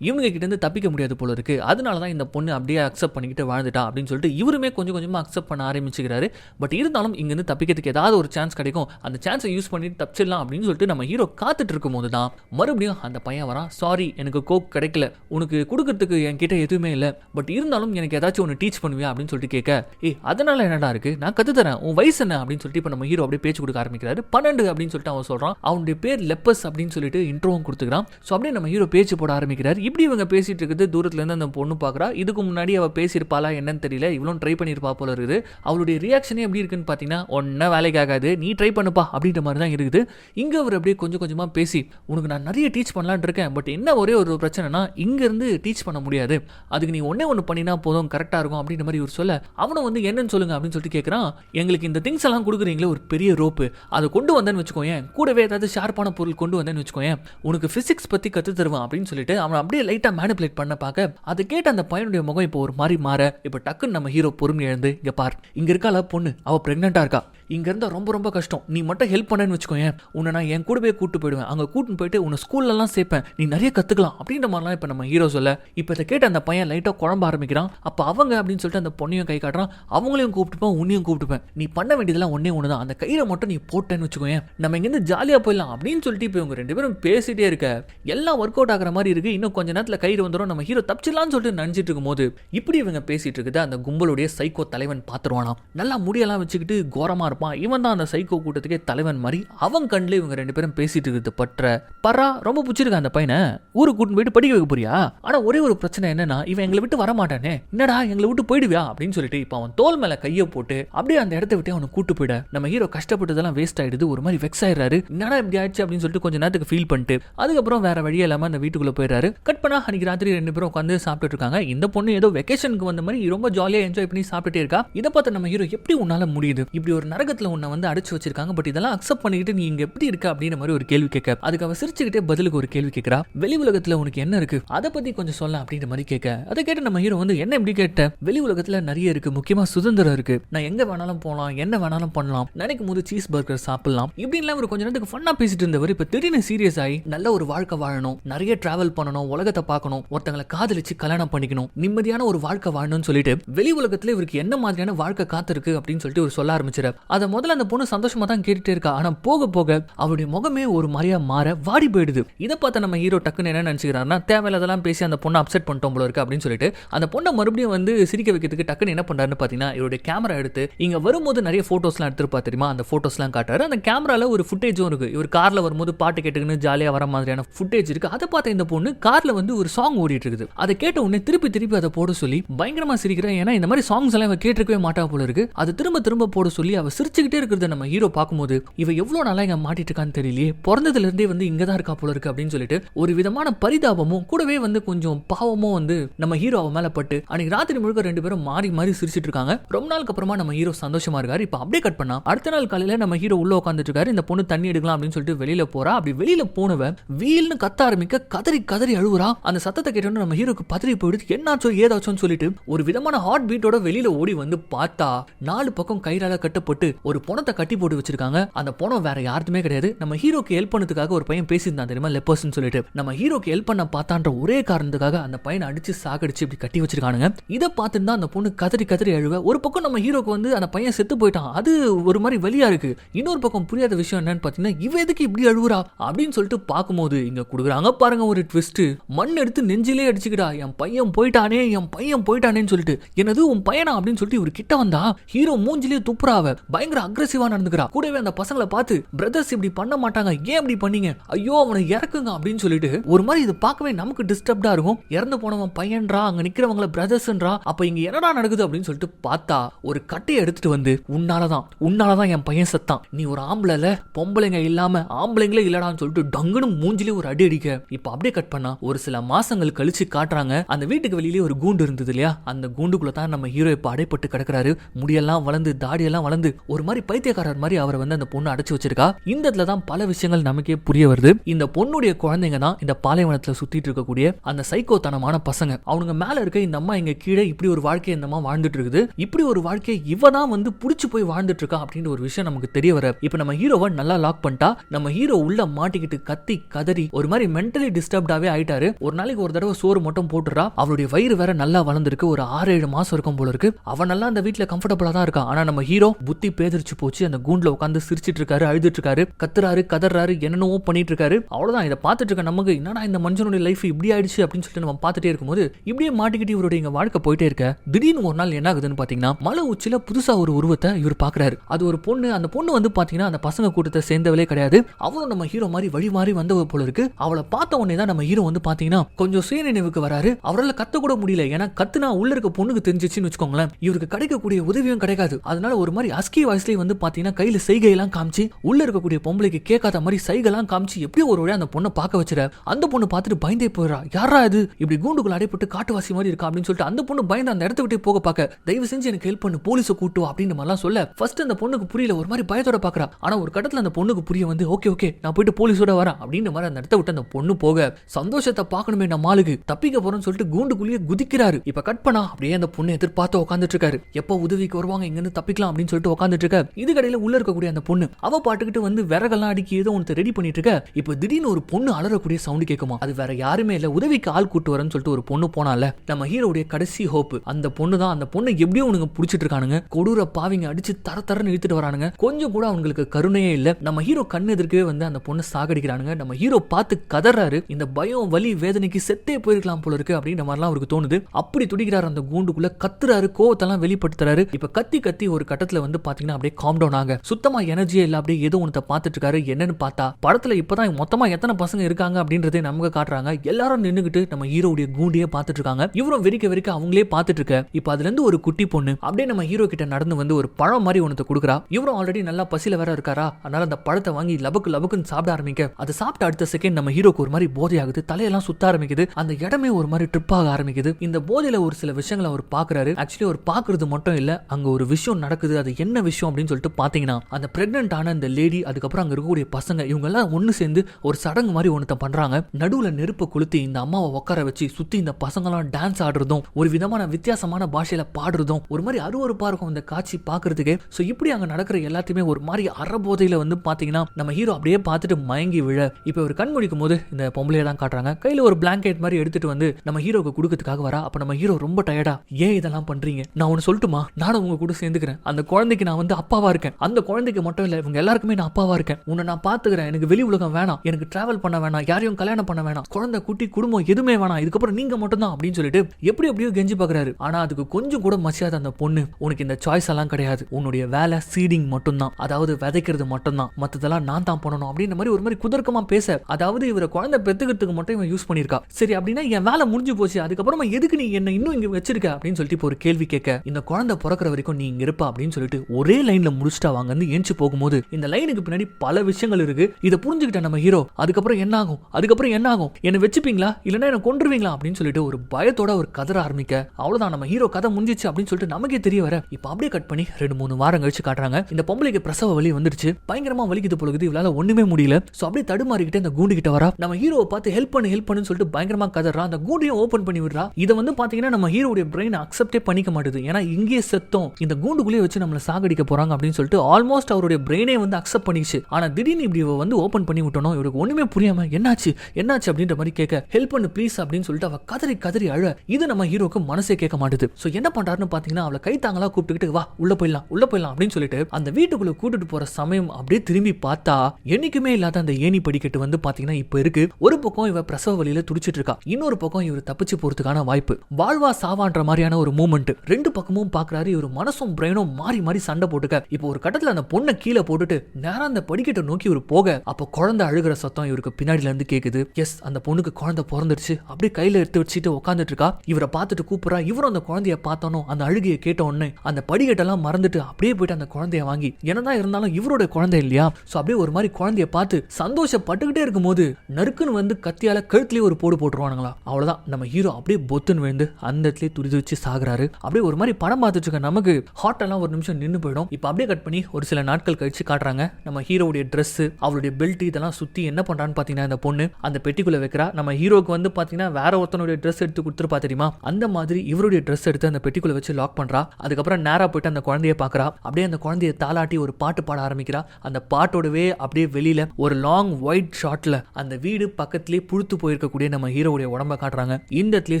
இவங்க கிட்டேருந்து தப்பிக்க முடியாது போல இருக்கு. அதனால தான் இந்த பொண்ணு அப்படியே அக்செப்ட் பண்ணிக்கிட்டு வாழ்ந்துட்டா அப்படின்னு சொல்லிட்டு இவருமே கொஞ்சம் கொஞ்சமாக அக்செப்ட் பண்ண ஆரம்பிச்சுக்கிறாரு. பட் இருந்தாலும் இங்கேருந்து தப்பிக்கிறதுக்கு ஏதாவது ஒரு சான்ஸ் கிடைக்கும். அந்த சான்ஸை யூஸ் பண்ணிட்டு தப்பிச்சிடலாம் அப்படின்னு சொல்லிட்டு நம்ம ஹீரோ காத்துட்டு இருக்கும் போது தான் மறுபடியும் அந்த பையன் வரான். சாரி எனக்கு கோக் கிடைக்கல. உனக்கு கொடுக்கறதுக்கு என்கிட்ட எதுவுமே இல்லை. பட் இருந்தாலும் எனக்கு ஏதாச்சும் ஒன்று டீச் பண்ணுவியா? அப்படின்னு சொல்லிட்டு கேட்க ஏ அதனால என்னடா இருக்கு? நான் கற்றுத்தரேன் தரேன். உன் வயசு என்ன? அப்படின்னு சொல்லிட்டு இப்போ நம்ம ஹீரோ அப்படியே பேச்சு கொடுக்க ஆரம்பிக்கிறாரு. பன்னெண்டு அப்படின்னு சொல்லிட்டு அவன் சொல்கிறான் அவனுடைய பேர் லெப்பஸ் அப்படின்னு சொல்லிட்டு இன்ட்ரோவும் கொடுத்துக்கிறான். ஸோ அப்படியே நம்ம ஹீரோ பேச்சு போட ஆரம்பிக்கிறார். இப்படி இவங்க பேசிட்டு இருக்குது தூரத்துலேருந்து அந்த பொண்ணு பார்க்குறா. இதுக்கு முன்னாடி அவள் பேசியிருப்பாளா என்னன்னு தெரியல. இவ்வளோ ட்ரை பண்ணியிருப்பா போல இருக்குது. அவளுடைய ரியாக்ஷனே எப்படி இருக்குன்னு பார்த்தீங்கன்னா ஒன்றா வேலைக்கு ஆகாது. நீ ட்ரை பண்ணுப்பா. அப்படின்ற மாதிரி தான் இருக்குது. இங்கே அவர் அப்படியே கொஞ்சம் கொஞ்சமாக பேசி உனக்கு நான் நிறைய டீச் பண்ணலான்னு இருக்கேன். பட் என்ன ஒரே ஒரு பிரச்சனைனா இங்கேருந்து டீச் பண்ண முடியாது. அதுக்கு நீ ஒன்றே ஒன்று பண்ணினா போதும் கரெக்டாக இருக்கும். அப்படின்ற மாதிரி ஒரு சொல்ல அவனை வந்து என்னன்னு சொல்லுங்க. அப்படின்னு சொல்லிட்டு கேட்குறான் எங்களுக்கு இந்த திங்ஸ் எல்லாம் கொடுக்குறீங்களே ஒரு பெரிய ரோப்பு அதை கொண்டு வந்தேன்னு வச்சுக்கோயேன். கூடவே ஏதாவது ஷார்ப்பான பொருள் கொண்டு வந்தேன்னு வச்சுக்கோயேன். உனக்கு ஃபிசிக்ஸ் பற்றி கற்று தருவான். அப்படின்னு சொல்லி சொல்லிட்டு அவன் அப்படியே லைட்டாக மேனிபுலேட் பண்ண பார்க்க அதை கேட்ட அந்த பையனுடைய முகம் இப்போ ஒரு மாதிரி மாற இப்போ டக்குன்னு நம்ம ஹீரோ பொறுமை எழுந்து இங்கே பார். இங்கே இருக்காள பொண்ணு? அவள் ப்ரெக்னெண்ட்டாக இருக்கா? இங்க ரொம்ப ரொம்ப கஷ்டம். நீ மட்டும் ஹெல்ப் பண்ணேன்னு வச்சுக்கோயேன் உன்னை நான் என் கூடவே கூட்டு போயிடுவேன். அங்கே கூட்டின்னு போயிட்டு உன்னை ஸ்கூல்லலாம் சேர்ப்பேன். நீ நிறைய கற்றுக்கலாம் அப்படின்ற மாதிரிலாம் இப்போ நம்ம ஹீரோ சொல்ல இப்போ இதை கேட்டு அந்த பையன் லைட்டாக குழம்ப ஆரம்பிக்கிறான். அப்போ அவங்க அப்படின்னு சொல்லிட்டு அந்த பொண்ணையும் கை காட்டுறான். அவங்களையும் கூப்பிட்டுப்பேன் உன்னையும் கூப்பிட்டுப்பேன். நீ பண்ண வேண்டியதெல்லாம் ஒன்னே ஒன்று தான் அந்த கயிறை மட்டும் நீ போட்டேன்னு வச்சுக்கோயேன் நம்ம இங்கேருந்து ஜாலியாக போயிடலாம் அப்படின்னு சொல்லிட்டு இப்போ இவங்க ரெண்டு பேரும் பேசிட்டே இருக்க. எல்லாம் ஒர்க் அவுட் ஆகிற மாதிரி இருக்கு. இன்னும் கொஞ்ச நேரத்தில் கயிறு வந்துடும் நம்ம ஹீரோ தப்பிச்சிடலாம்னு சொல்லிட்டு நினச்சிட்டு இருக்கும்போது இப்படி இவங்க பேசிட்டு இருக்குது அந்த கும்பலுடைய சைக்கோ தலைவன் பார்த்துருவானா நல்லா முடியெல்லாம் வச்சுக்கிட்டு கோரமாக இருப்பான். இவன் தான் அந்த சைக்கோ கூட்டத்துக்கே தலைவன் மாதிரி அவன் கண்ணில் இவங்க ரெண்டு பேரும் பேசிட்டு இருக்கிறது பற்ற. பரா ரொம்ப பிடிச்சிருக்கா அந்த பையனை. ஊருக்கு கூட்டின்னு போயிட்டு படிக்க வைக்க போறியா? ஆனா ஒரே ஒரு பிரச்சனை என்னன்னா இவன் எங்களை விட்டு வர மாட்டானே. என்னடா எங்களை விட்டு போயிடுவியா? அப்படின்னு சொல்லிட்டு இப்போ அவன் தோல் மேல கையை போட்டு அப்படியே அந்த இடத்த விட்டு அவனை கூட்டு போயிட. நம்ம ஹீரோ கஷ்டப்பட்டதெல்லாம் வேஸ்ட் ஆயிடுது ஒரு மாதிரி வெக்ஸ் ஆயிடுறாரு. என்னடா இப்படி ஆயிடுச்சு அப்படின்னு சொல்லிட்டு கொஞ்ச நேரத்துக்கு ஃபீல் பண்ணிட்டு அதுக்கப்புறம் வேற வழியே இல்லாம அந்த வீட்டுக்குள்ள போயிடுறாரு. கட் பண்ணா அன்னைக்கு ராத்திரி ரெண்டு பேரும் உட்காந்து சாப்பிட்டு இருக்காங்க. இந்த பொண்ணு ஏதோ வெக்கேஷனுக்கு வந்த மாதிரி ரொம்ப ஜாலியா என்ஜாய் பண்ணி சாப்பிட்டுட்டே இருக்கா. இதை பார்த்து நம்ம ஹீரோ எப்படி உன்னால முடியுது? இப்படி ஒரு உலகத்தில் உன்னை வந்து அடிச்சு வச்சிருக்காங்க பட் இதெல்லாம் அக்செப்ட் பண்ணிக்கிட்டு நீ இங்கே எப்படி இருக்க அப்படின்ற மாதிரி ஒரு கேள்வி கேட்க. அதுக்கு அவன் சிரிச்சுக்கிட்டே பதிலுக்கு ஒரு கேள்வி கேட்கறா. வெளி உலகத்துல உனக்கு என்ன இருக்கு? அதை பற்றி கொஞ்சம் சொல்ல அப்படின்ற மாதிரி கேட்க. அதை கேட்டு நம்ம ஹீரோ வந்து என்ன இப்படி கேட்ட? வெளி உலகத்துல நிறைய இருக்கு முக்கியமா சுதந்திரம் இருக்கு. நான் எங்க வேணாலும் போகலாம் என்ன வேணாலும் பண்ணலாம். நினைக்கும் போது சீஸ் பர்கர் சாப்பிடலாம். இப்படின்லாம் ஒரு கொஞ்ச நேரத்துக்கு ஃபன்னா பேசிட்டு இருந்தவர் இப்போ திடீர்னு சீரியஸ் ஆகி நல்ல ஒரு வாழ்க்கை வாழணும். நிறைய டிராவல் பண்ணணும் உலகத்தை பார்க்கணும். ஒருத்தங்களை காதலிச்சு கல்யாணம் பண்ணிக்கணும். நிம்மதியான ஒரு வாழ்க்கை வாழணும்னு சொல்லிட்டு வெளி உலகத்துல இவருக்கு என்ன மாதிரியான வாழ்க்கை காத்திருக்கு அப்படின்னு சொல்லிட்டு ஒரு சொல்ல ஆரம்பிச்சிரு. அதை முதல்ல அந்த பொண்ணு சந்தோஷமா தான் கேட்டுட்டு இருக்கா. ஆனா போக போக அவருடைய முகமே ஒரு மாதிரியா மாற வாடி போயிடுது. இதை பார்த்த நம்ம ஹீரோ டக்குன்னு என்ன நினைச்சுக்கிறாருன்னா தேவையில்லாதெல்லாம் பேசி அந்த பொண்ணை அப்செட் பண்ணிட்டோம் போல இருக்கு அப்படின்னு சொல்லிட்டு அந்த பொண்ணை மறுபடியும் வந்து சிரிக்க வைக்கிறதுக்கு டக்குன்னு என்ன பண்றாருன்னு பாத்தீங்கன்னா இவருடைய கேமரா எடுத்து இங்க வரும்போது நிறைய போட்டோஸ்லாம் எடுத்துருப்பா தெரியுமா? அந்த போட்டோஸ்லாம் காட்டுறாரு. அந்த கேமரால ஒரு ஃபுட்டேஜும் இருக்கு. இவர் கார்ல வரும்போது பாட்டு கேட்டுக்கின்னு ஜாலியா வர மாதிரியான ஃபுட்டேஜ் இருக்கு. அதை பார்த்த இந்த பொண்ணு கார்ல வந்து ஒரு சாங் ஓடிட்டு இருக்குது. அதை கேட்ட உடனே திருப்பி திருப்பி அதை போட சொல்லி பயங்கரமா சிரிக்கிறேன் ஏன்னா இந்த மாதிரி சாங்ஸ் எல்லாம் இவ கேட்டிருக்கவே மாட்டா போல இருக்கு. அது திரும்ப திரும்ப போட சொல்லி அவ சிரிச்சுக்கிட்டே இருக்கிறத நம்ம ஹீரோ பார்க்கும்போது இவ எவ்வளவு நல்லா இங்க மாட்டிட்டு இருக்கான்னு தெரியலையே. பிறந்ததுல இருந்தே வந்து இங்க தான் இருக்கா போல இருக்கு அப்படின்னு சொல்லிட்டு ஒரு விதமான பரிதாபமும் கூடவே வந்து கொஞ்சம் பாவமும் வந்து நம்ம ஹீரோ அவன் மேல பட்டு அன்னைக்கு ராத்திரி முழுக்க ரெண்டு பேரும் மாறி மாறி சிரிச்சிட்டு இருக்காங்க ரொம்ப நாளுக்கு அப்புறமா நம்ம ஹீரோ சந்தோஷமா இருக்காரு. இப்ப அப்படியே கட் பண்ணா அடுத்த நாள் காலையில நம்ம ஹீரோ உள்ள உட்காந்துட்டு இருக்காரு இந்த பொண்ணு தண்ணி எடுக்கலாம் அப்படின்னு சொல்லிட்டு வெளியில போறா. அப்படி வெளியில போனவ வீல்னு கத்த ஆரம்பிக்க கதறி கதறி அழுவுறா. அந்த சத்தத்தை கேட்டோன்னு நம்ம ஹீரோக்கு பதறி போயிடுது. என்னாச்சோ ஏதாச்சோன்னு சொல்லிட்டு ஒரு விதமான ஹார்ட் பீட்டோட வெளியில ஓடி வந்து பார்த்தா நாலு பக்கம் கயிறால கட்டப்பட்டு ஒரு பணத்தை கட்டி போட்டு வச்சிருக்காங்க. அந்த பணம் வேற யாருக்குமே கிடையாது. நம்ம ஹீரோக்கு ஹெல்ப் பண்ணதுக்காக ஒரு பையன் பேசியிருந்தான் தெரியுமா லெப்பர்ஸ்னு சொல்லிட்டு. நம்ம ஹீரோக்கு ஹெல்ப் பண்ண பார்த்தான்ற ஒரே காரணத்துக்காக அந்த பையனை அடிச்சு சாகடிச்சு இப்படி கட்டி வச்சிருக்கானுங்க. இதை பார்த்துட்டு தான் அந்த பொண்ணு கதறி கதறி அழுவ. ஒரு பக்கம் நம்ம ஹீரோக்கு வந்து அந்த பையன் செத்து போயிட்டான். அது ஒரு மாதிரி வெளியா இருக்கு. இன்னொரு பக்கம் புரியாத விஷயம் என்னன்னு பார்த்தீங்கன்னா இவ எதுக்கு இப்படி அழுவுறா அப்படின்னு சொல்லிட்டு பார்க்கும்போது இங்க கொடுக்குறாங்க பாருங்க ஒரு ட்விஸ்ட் மண் எடுத்து நெஞ்சிலே அடிச்சுக்கிடா. என் பையன் போயிட்டானே என் பையன் போயிட்டானேன்னு சொல்லிட்டு. என்னது உன் பையனா அப்படின்னு சொல்லிட்டு இவர் கிட்ட வந்தா ஹீரோ மூஞ்சிலே துப்புறாவ பயங்கர அக்ரெசிவா நடந்துக்கிறா. கூடவே அந்த பசங்களை பார்த்து பிரதர்ஸ் இப்படி பண்ண மாட்டாங்க. ஏன் இப்படி பண்ணீங்க? ஐயோ அவனை இறக்குங்க. அப்படின்னு சொல்லிட்டு ஒரு மாதிரி இது பார்க்கவே நமக்கு டிஸ்டர்ப்டா இருக்கும். இறந்து போனவன் பையன்றா அங்க நிக்கிறவங்கள பிரதர்ஸ்ன்றா அப்ப இங்க என்னடா நடக்குது அப்படின்னு சொல்லிட்டு பார்த்தா ஒரு கட்டையை எடுத்துட்டு வந்து உன்னாலதான் உன்னாலதான் என் பையன் செத்தான். நீ ஒரு ஆம்பளைல பொம்பளைங்க இல்லாம ஆம்பளைங்களே இல்லடான்னு சொல்லிட்டு டங்குன்னு மூஞ்சிலே ஒரு அடி அடிக்க. இப்ப அப்படியே கட் பண்ணா ஒரு சில மாசங்கள் கழிச்சு காட்டுறாங்க. அந்த வீட்டுக்கு வெளியிலே ஒரு கூண்டு இருந்தது இல்லையா? அந்த கூண்டுக்குள்ள தான் நம்ம ஹீரோ இப்ப அடைப்பட்டு கிடக்குறாரு. முடியெல்லாம் வளர்ந்து தாடியெல்லாம் வளர்ந்து ஒரு மாதிரி பைத்தியக்காரர் மாதிரி அவரை வந்து அந்த பொண்ணு அடைச்சு வச்சிருக்கா? இந்த இடத்துல தான் பல விஷயங்கள் நமக்கே புரிய வருது. இந்த பொண்ணுடைய குழந்தைங்க தான் இந்த பாலைவனத்துல சுத்திட்டு இருக்கக்கூடிய அந்த சைக்கோத்தனமான பசங்க. அவனுங்க மேல இருக்க இந்த அம்மா இங்க கீழே இப்படி ஒரு வாழ்க்கையை இந்த அம்மா வாழ்ந்துட்டு இருக்குது. இப்படி ஒரு வாழ்க்கையை இவ தான் வந்து புடிச்சு போய் வாழ்ந்துட்டு இருக்கா அப்படின்ற ஒரு விஷயம் நமக்கு தெரிய வர. இப்ப நம்ம ஹீரோவை நல்லா லாக் பண்ணிட்டா நம்ம ஹீரோ உள்ள மாட்டிக்கிட்டு கத்தி கதறி ஒரு மாதிரி மென்டலி டிஸ்டர்ப்டாவே ஆயிட்டாரு. ஒரு நாளைக்கு ஒரு தடவை சோறு மட்டும் போட்டுறா அவருடைய வயிறு வேற நல்லா வளர்ந்துருக்கு. ஒரு ஆறு ஏழு மாசம் இருக்கும் போல இருக்கு. அவன் நல்லா அந்த வீட்டுல கம்ஃபர்டபுளா தான் இருக்கான் ஆனா நம்ம ஹீரோ புத்தி பேதரிச்சு போச்சு. அந்த கூண்டில் உட்காந்து சிரிச்சிட்டு இருக்காரு அழுதுட்டு இருக்காரு கத்துறாரு கதறாரு என்னென்னவோ பண்ணிட்டு இருக்காரு அவ்வளோதான் இதை பார்த்துட்டு இருக்க நமக்கு என்னடா இந்த மனுஷனுடைய லைஃப் இப்படி ஆயிடுச்சு அப்படின்னு சொல்லிட்டு நம்ம பார்த்துட்டே இருக்கும்போது இப்படியே மாட்டிக்கிட்டு இவருடைய இங்க வாழ்க்கை போயிட்டே இருக்க திடீர்னு ஒரு நாள் என்ன ஆகுதுன்னு பாத்தீங்கன்னா மலை உச்சில புதுசா ஒரு உருவத்தை இவர் பாக்குறாரு. அது ஒரு பொண்ணு அந்த பொண்ணு வந்து பாத்தீங்கன்னா அந்த பசங்க கூட்டத்தை சேர்ந்தவளே கிடையாது. அவளும் நம்ம ஹீரோ மாதிரி வழி மாறி வந்தவ போல இருக்கு. அவளை பார்த்த உடனே தான் நம்ம ஹீரோ வந்து பாத்தீங்கன்னா கொஞ்சம் சுயநினைவுக்கு வராரு. அவரால் கத்த கூட முடியல. ஏன்னா கத்துனா உள்ள இருக்க பொண்ணுக்கு தெரிஞ்சிச்சுன்னு வச்சுக்கோங்களேன். இவருக்கு கிடைக்கக்கூடிய உதவியும் கிடைக்காது. அதனால ஒரு மாதிரி அஸ்கி வயசுலயே வந்து பாத்தீங்கன்னா கையில செய்கையெல்லாம் காமிச்சு உள்ள இருக்கக்கூடிய பொம்பளைக்கு கேட்காத மாதிரி சைகெல்லாம் காமிச்சு எப்படி ஒரு வழியா அந்த பொண்ணை பார்க்க வச்சுற. அந்த பொண்ணு பார்த்துட்டு பயந்தே போயிடா யாரா இது? இப்படி கூண்டுக்குள்ள அடைப்பட்டு காட்டுவாசி மாதிரி இருக்கா அப்படின்னு சொல்லிட்டு அந்த பொண்ணு பயந்து அந்த இடத்த விட்டு போக பார்க்க. தயவு செஞ்சு எனக்கு ஹெல்ப் பண்ணு போலீஸை கூட்டு அப்படின்னு மாதிரிலாம் சொல்ல. ஃபர்ஸ்ட் அந்த பொண்ணுக்கு புரியல ஒரு மாதிரி பயத்தோட பாக்குறா ஆனா ஒரு கட்டத்துல அந்த பொண்ணுக்கு புரிய வந்து ஓகே ஓகே நான் போயிட்டு போலீஸோட வரேன். அப்படின்ற மாதிரி அந்த இடத்த விட்டு அந்த பொண்ணு போக. சந்தோஷத்தை பார்க்கணுமே நம்ம ஆளுக்கு. தப்பிக்க போறோம்னு சொல்லிட்டு கூண்டுக்குள்ளேயே குதிக்கிறாரு. இப்ப கட் பண்ணா? அப்படியே அந்த பொண்ணு எதிர்பார்த்து உட்காந்துட்டு இருக்காரு. எப்போ உதவிக்கு வருவாங்க? இங்க இருந்து தப்பிக்கலாம். அப்படின்னு சொல்லிட்டு உட்காந்துட்டு பார்த்துட்டு இருக்க. இது கடையில உள்ள இருக்கக்கூடிய அந்த பொண்ணு. அவ பாட்டுக்கிட்டு வந்து விறகெல்லாம் அடிக்கி ஏதோ ஒன்று ரெடி பண்ணிட்டு இருக்க. இப்போ திடீர்னு ஒரு பொண்ணு அலறக்கூடிய சவுண்ட் கேட்குமா அது வேற யாருமே இல்ல. உதவிக்கு ஆள் கூட்டு வரேன்னு சொல்லிட்டு ஒரு பொண்ணு போனால நம்ம ஹீரோடைய கடைசி ஹோப் அந்த பொண்ணு தான். அந்த பொண்ணை எப்படியோ உனக்கு பிடிச்சிட்டு இருக்கானுங்க. கொடூர பாவிங்க அடிச்சு தர தரன்னு இழுத்துட்டு வரானுங்க. கொஞ்சம் கூட அவங்களுக்கு கருணையே இல்ல. நம்ம ஹீரோ கண் எதிர்க்கவே வந்து அந்த பொண்ணு சாகடிக்கிறானுங்க. நம்ம ஹீரோ பார்த்து கதறாரு. இந்த பயம் வலி வேதனைக்கு செத்தே போயிருக்கலாம் போல இருக்கு அப்படின்ற மாதிரிலாம் அவருக்கு தோணுது. அப்படி துடிக்கிறாரு அந்த கூண்டுக்குள்ள. கத்துறாரு. கோவத்தெல்லாம் வெளிப்படுத்துறாரு. இப்ப கத்தி கத்தி ஒரு கட்டத்துல வந்து பாத்தீங்கன்னா அப்படின்னு அப்படியே காம் டவுன் ஆக. சுத்தமா எனர்ஜியே இல்ல அப்படியே ஏதோ ஒன்று பார்த்துட்டு இருக்காரு என்னன்னு பார்த்தா படத்துல இப்பதான் மொத்தமா எத்தனை பசங்க இருக்காங்க அப்படின்றதே நமக்கு காட்டுறாங்க. எல்லாரும் நின்னுகிட்டு நம்ம ஹீரோடைய கூண்டியே பார்த்துட்டு இருக்காங்க இவரும் வெறிக்க வெறிக்க அவங்களே பார்த்துட்டு இருக்க இப்ப அதுல இருந்து ஒரு குட்டி பொண்ணு அப்படியே நம்ம ஹீரோ கிட்ட நடந்து வந்து ஒரு பழம் மாதிரி ஒன்று கொடுக்குறா. இவரும் ஆல்ரெடி நல்லா பசியில வேற இருக்காரா? அதனால அந்த பழத்தை வாங்கி லபக்கு லபக்குன்னு சாப்பிட ஆரம்பிக்க. அதை சாப்பிட்ட அடுத்த செகண்ட் நம்ம ஹீரோக்கு ஒரு மாதிரி போதை ஆகுது தலையெல்லாம் சுத்த ஆரம்பிக்குது. அந்த இடமே ஒரு மாதிரி ட்ரிப் ஆக ஆரம்பிக்குது. இந்த போதையில ஒரு சில விஷயங்களை அவர் பாக்குறாரு ஆக்சுவலி அவர் பாக்குறது மட்டும் இல்ல அங்க ஒரு விஷயம் நடக்குது. அது என்ன விஷயம்? அப்படின்னு சொல்லிட்டு பாத்தீங்கன்னா அந்த பிரெக்னென்ட் ஆன அந்த லேடி அதுக்கப்புறம் அங்கே இருக்கக்கூடிய பசங்க இவங்கெல்லாம் ஒன்று சேர்ந்து ஒரு சடங்கு மாதிரி ஒன்றத்தை பண்றாங்க. நடுவில் நெருப்பை கொளுத்தி இந்த அம்மாவை உட்கார வச்சு சுற்றி இந்த பசங்களாம் டான்ஸ் ஆடுறதும் ஒரு விதமான வித்தியாசமான பாஷையில் பாடுறதும் ஒரு மாதிரி அருவறுப்பாக இருக்கும் இந்த காட்சி பார்க்குறதுக்கு ஸோ இப்படி அங்கே நடக்கிற எல்லாத்தையுமே ஒரு மாதிரி அறபோதையில் வந்து பார்த்தீங்கன்னா நம்ம ஹீரோ அப்படியே பார்த்துட்டு மயங்கி விழ இப்போ ஒரு கண் முடிக்கும் போது இந்த பொம்பளையை தான் காட்டுறாங்க. கையில் ஒரு பிளாங்கெட் மாதிரி எடுத்துட்டு வந்து நம்ம ஹீரோக்கு கொடுக்கறதுக்காக வரா. அப்போ நம்ம ஹீரோ ரொம்ப டயர்டா ஏன் இதெல்லாம் பண்ணுறீங்க நான் ஒன்று சொல்லட்டுமா? நானும் உங்க கூட சேர்ந்துக்கிறேன். அந்த குழந்தைக்கு நான் வந்து அப்பாவா இருக்கேன். அந்த குழந்தைக்கு மட்டும் இல்ல இவங்க எல்லாருக்குமே நான் அப்பாவா இருக்கேன். உன்னை நான் பாத்துக்கிறேன். எனக்கு வெளி உலகம் வேணாம். எனக்கு டிராவல் பண்ண வேணாம். யாரையும் கல்யாணம் பண்ண வேணாம். குழந்தை குட்டி குடும்பம் எதுவுமே வேணாம். இதுக்கப்புறம் நீங்க மட்டும் தான் அப்படின்னு சொல்லிட்டு எப்படி எப்படியோ கெஞ்சி பாக்குறாரு. ஆனா அதுக்கு கொஞ்சம் கூட மசியாத அந்த பொண்ணு உனக்கு இந்த சாய்ஸ் எல்லாம் கிடையாது. உன்னுடைய வேலை சீடிங் மட்டும்தான். அதாவது விதைக்கிறது மட்டும்தான். மத்ததெல்லாம் நான் தான் பண்ணணும் அப்படின்ற மாதிரி ஒரு மாதிரி குதர்க்கமா பேச. அதாவது இவரை குழந்தை பெத்துக்கிறதுக்கு மட்டும் இவன் யூஸ் பண்ணிருக்கா சரி அப்படின்னா என் வேலை முடிஞ்சு போச்சு. அதுக்கப்புறமா எதுக்கு நீ என்ன இன்னும் இங்க வச்சிருக்க? அப்படின்னு சொல்லிட்டு இப்போ ஒரு கேள்வி கேட்க இந்த குழந்தை பிறக்கிற வரைக்கும் நீ இங்க இருப்பா அப்படின்னு சொல்லிட்டு ஒரு லைன்ல முடிச்சுட்டா வாங்க வந்து ஏஞ்சி போகும்போது இந்த லைனுக்கு பின்னாடி பல விஷயங்கள் இருக்கு. இதை புரிஞ்சுக்கிட்ட நம்ம ஹீரோ அதுக்கப்புறம் என்ன ஆகும்? அதுக்கப்புறம் என்ன ஆகும்? என்ன வச்சுப்பீங்களா? இல்லைன்னா என்ன கொண்டுருவீங்களா அப்படின்னு சொல்லிட்டு ஒரு பயத்தோட ஒரு கதற ஆரம்பிக்க அவ்வளவுதான் நம்ம ஹீரோ கதை முடிஞ்சிச்சு அப்படின்னு சொல்லிட்டு நமக்கே தெரிய வர இப்போ அப்படியே கட் பண்ணி ரெண்டு மூணு வாரம் கழிச்சு காட்டுறாங்க. இந்த பொம்பளைக்கு பிரசவ வலி வந்துடுச்சு பயங்கரமா வலிக்குது பொழுது இவளால ஒண்ணுமே முடியல. சோ அப்படியே தடுமாறிக்கிட்டு அந்த கூண்டு கிட்ட வரா. நம்ம ஹீரோவை பார்த்து ஹெல்ப் பண்ணு ஹெல்ப் பண்ணுன்னு சொல்லிட்டு பயங்கரமா கதறா. அந்த கூண்டையும் ஓபன் பண்ணி விடுறா. இதை வந்து பாத்தீங்கன்னா நம்ம ஹீரோடைய பிரெயின் அக்செப்டே பண்ணிக்க மாட்டுது. ஏன்னா இங்கேயே செத்தோம். இந்த கூண்டுக்குள்ளேயே வச்சு நம்மளை சாகடிக்க போறாங்க அப்படின்னு சொல்லிட்டு ஆல்மோஸ்ட் அவருடைய பிரெயினே வந்து அக்செப்ட் பண்ணிச்சு ஆனா திடீர்னு இப்படி இவ வந்து ஓபன் பண்ணி விட்டணும் இவருக்கு ஒண்ணுமே புரியாம என்னாச்சு என்னாச்சு அப்படின்ற மாதிரி கேட்க ஹெல்ப் பண்ணு ப்ளீஸ் அப்படின்னு சொல்லிட்டு அவ கதறி கதறி அழ இது நம்ம ஹீரோக்கு மனசே கேட்க மாட்டுது. சோ என்ன பண்றாருன்னு பாத்தீங்கன்னா அவளை கை தாங்களா கூப்பிட்டுக்கிட்டு வா உள்ள போயிடலாம் உள்ள போயிடலாம் அப்படின்னு சொல்லிட்டு அந்த வீட்டுக்குள்ள கூட்டிட்டு போற சமயம் அப்படியே திரும்பி பார்த்தா என்னைக்குமே இல்லாத அந்த ஏணி படிக்கட்டு வந்து பாத்தீங்கன்னா இப்ப இருக்கு. ஒரு பக்கம் இவ பிரசவ வழியில துடிச்சிட்டு இருக்கா இன்னொரு பக்கம் இவர் தப்பிச்சு போறதுக்கான வாய்ப்பு. வாழ்வா சாவான்ற மாதிரியான ஒரு மூமெண்ட் ரெண்டு பக்கமும் பாக்குறாரு இவர் மனசும் பிரெயினும் மாறி மாறி சண்டை போட்டுக்க. இப்போ ஒரு கட்டத்துல அந்த பொண்ணை கீழே போட்டுட்டு நேரா அந்த படிக்கட்டை நோக்கி இவர் போக அப்ப குழந்தை அழுகிற சத்தம் இவருக்கு பின்னாடில இருந்து கேக்குது. எஸ் அந்த பொண்ணுக்கு குழந்தை பிறந்துருச்சு அப்படியே கையில எடுத்து வச்சுட்டு உட்காந்துட்டு இருக்கா. இவரை பார்த்துட்டு கூப்பிடுறா. இவரும் அந்த குழந்தைய பார்த்தோனும் அந்த அழுகையை கேட்ட உடனே அந்த படிக்கட்டெல்லாம் மறந்துட்டு அப்படியே போயிட்டு அந்த குழந்தைய வாங்கி என்னதான் இருந்தாலும் இவரோட குழந்தை இல்லையா? சோ அப்படியே ஒரு மாதிரி குழந்தைய பார்த்து சந்தோஷப்பட்டுக்கிட்டே இருக்கும்போது நறுக்குன்னு வந்து கத்தியால கழுத்துலயே ஒரு போடு போட்டுருவானுங்களா? அவ்வளவுதான். நம்ம ஹீரோ அப்படியே பொத்துன்னு விழுந்து அந்த இடத்துலயே துடிதுச்சு சாகுறாரு. அப்படியே ஒரு மாதிரி படம் பார்த்துட்டு இருக்க நமக்கு ஹார்ட் எல்லாம் ஒரு நிமிஷம் நின்று போயிடும். இப்போ அப்படியே கட் பண்ணி ஒரு சில நாட்கள் கழிச்சு காட்டுறாங்க. நம்ம ஹீரோவுடைய ட்ரெஸ் அவருடைய பெல்ட் இதெல்லாம் சுத்தி என்ன பண்றான்னு பாத்தீங்கன்னா இந்த பொண்ணு அந்த பெட்டிக்குள்ள வைக்கிறா. நம்ம ஹீரோக்கு வந்து பாத்தீங்கன்னா வேற ஒருத்தனுடைய ட்ரெஸ் எடுத்து கொடுத்துருப்பா தெரியுமா? அந்த மாதிரி இவருடைய ட்ரெஸ் எடுத்து அந்த பெட்டிக்குள்ள வச்சு லாக் பண்றா. அதுக்கப்புறம் நேரா போயிட்டு அந்த குழந்தைய பாக்குறா. அப்படியே அந்த குழந்தைய தாளாட்டி ஒரு பாட்டு பாட ஆரம்பிக்கிறா. அந்த பாட்டோடவே அப்படியே வெளியில ஒரு லாங் ஒயிட் ஷார்ட்ல அந்த வீடு பக்கத்திலே புழுத்து போயிருக்கக்கூடிய நம்ம ஹீரோவுடைய உடம்ப காட்டுறாங்க. இந்த இடத்துலயே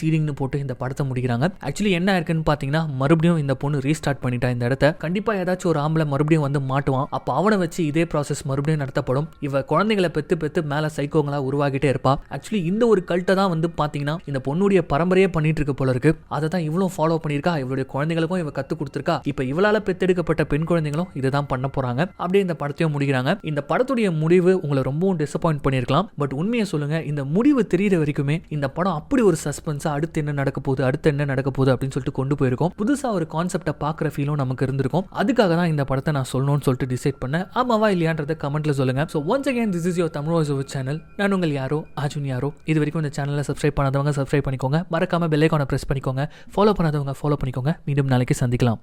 சீடிங்னு போட்டு இந்த படத்தை முடிக்கிறாங்க. ஆக்சுவலி என்ன இருக்குன்னு பாத்தீங்கன்னா மறுபடியும் இந்த பொண்ணு ரீஸ்டார்ட் பண்ணிட்டா இந்த இடத்த. கண்டிப்பா ஏதாச்சும் ஒரு ஆம்பளை மறுபடியும் வந்து மாட்டுவான். அப்போ அவனை வச்சு இதே ப்ராசஸ் மறுபடியும் நடத்தப்படும். இவ குழந்தைகளை பெத்து பெத்து மேலே சைக்கோங்களா உருவாகிட்டே இருப்பா. ஆக்சுவலி இந்த ஒரு கல்ட்டை தான் வந்து பார்த்தீங்கன்னா இந்த பொண்ணுடைய பரம்பரையே பண்ணிட்டு இருக்க போல இருக்கு. அதை தான் இவ்வளோ ஃபாலோ பண்ணியிருக்கா. இவளுடைய குழந்தைகளுக்கும் இவ கத்து கொடுத்துருக்கா. இப்போ இவளால பெத்தெடுக்கப்பட்ட பெண் குழந்தைகளும் இதுதான் பண்ண போறாங்க. அப்படியே இந்த படத்தையும் முடிக்கிறாங்க. இந்த படத்துடைய முடிவு உங்களை ரொம்பவும் டிசப்பாயிண்ட் பண்ணியிருக்கலாம். பட் உண்மையை சொல்லுங்க இந்த முடிவு தெரியிற வரைக்குமே இந்த படம் அப்படி ஒரு சஸ்பென்ஸா அடுத்து என்ன நடக்க போகுது அடுத்து என்ன நடக்க போகுது அப்படின்னு சொல்லிட்டு கொண்டு போயிருக்கோம். புதுசா ஒரு கான்செப்டை பார்க்குற ஃபீலும் நமக்கு இருந்திருக்கும். அது அதுக்காக தான் இந்த படத்தை நான் சொல்லணும்னு சொல்லிட்டு டிசைட் பண்ணேன்? ஆமாவா இல்லையான்றதை கமெண்ட்ல சொல்லுங்க. So once again this is your Tamil voice over channel நான் உங்கள் யாரோ? அர்ஜுன் யாரோ? இது வரைக்கும் இந்த சேனலை சப்ஸ்கிரைப் பண்ணாதவங்க சப்ஸ்கிரைப் பண்ணிக்கோங்க. மறக்காமல் பெல்லைக்கான ப்ரெஸ் பண்ணிக்கோங்க. ஃபாலோ பண்ணாதவங்க ஃபாலோ பண்ணிக்கோங்க. மீண்டும் நாளைக்கு சந்திக்கலாம்.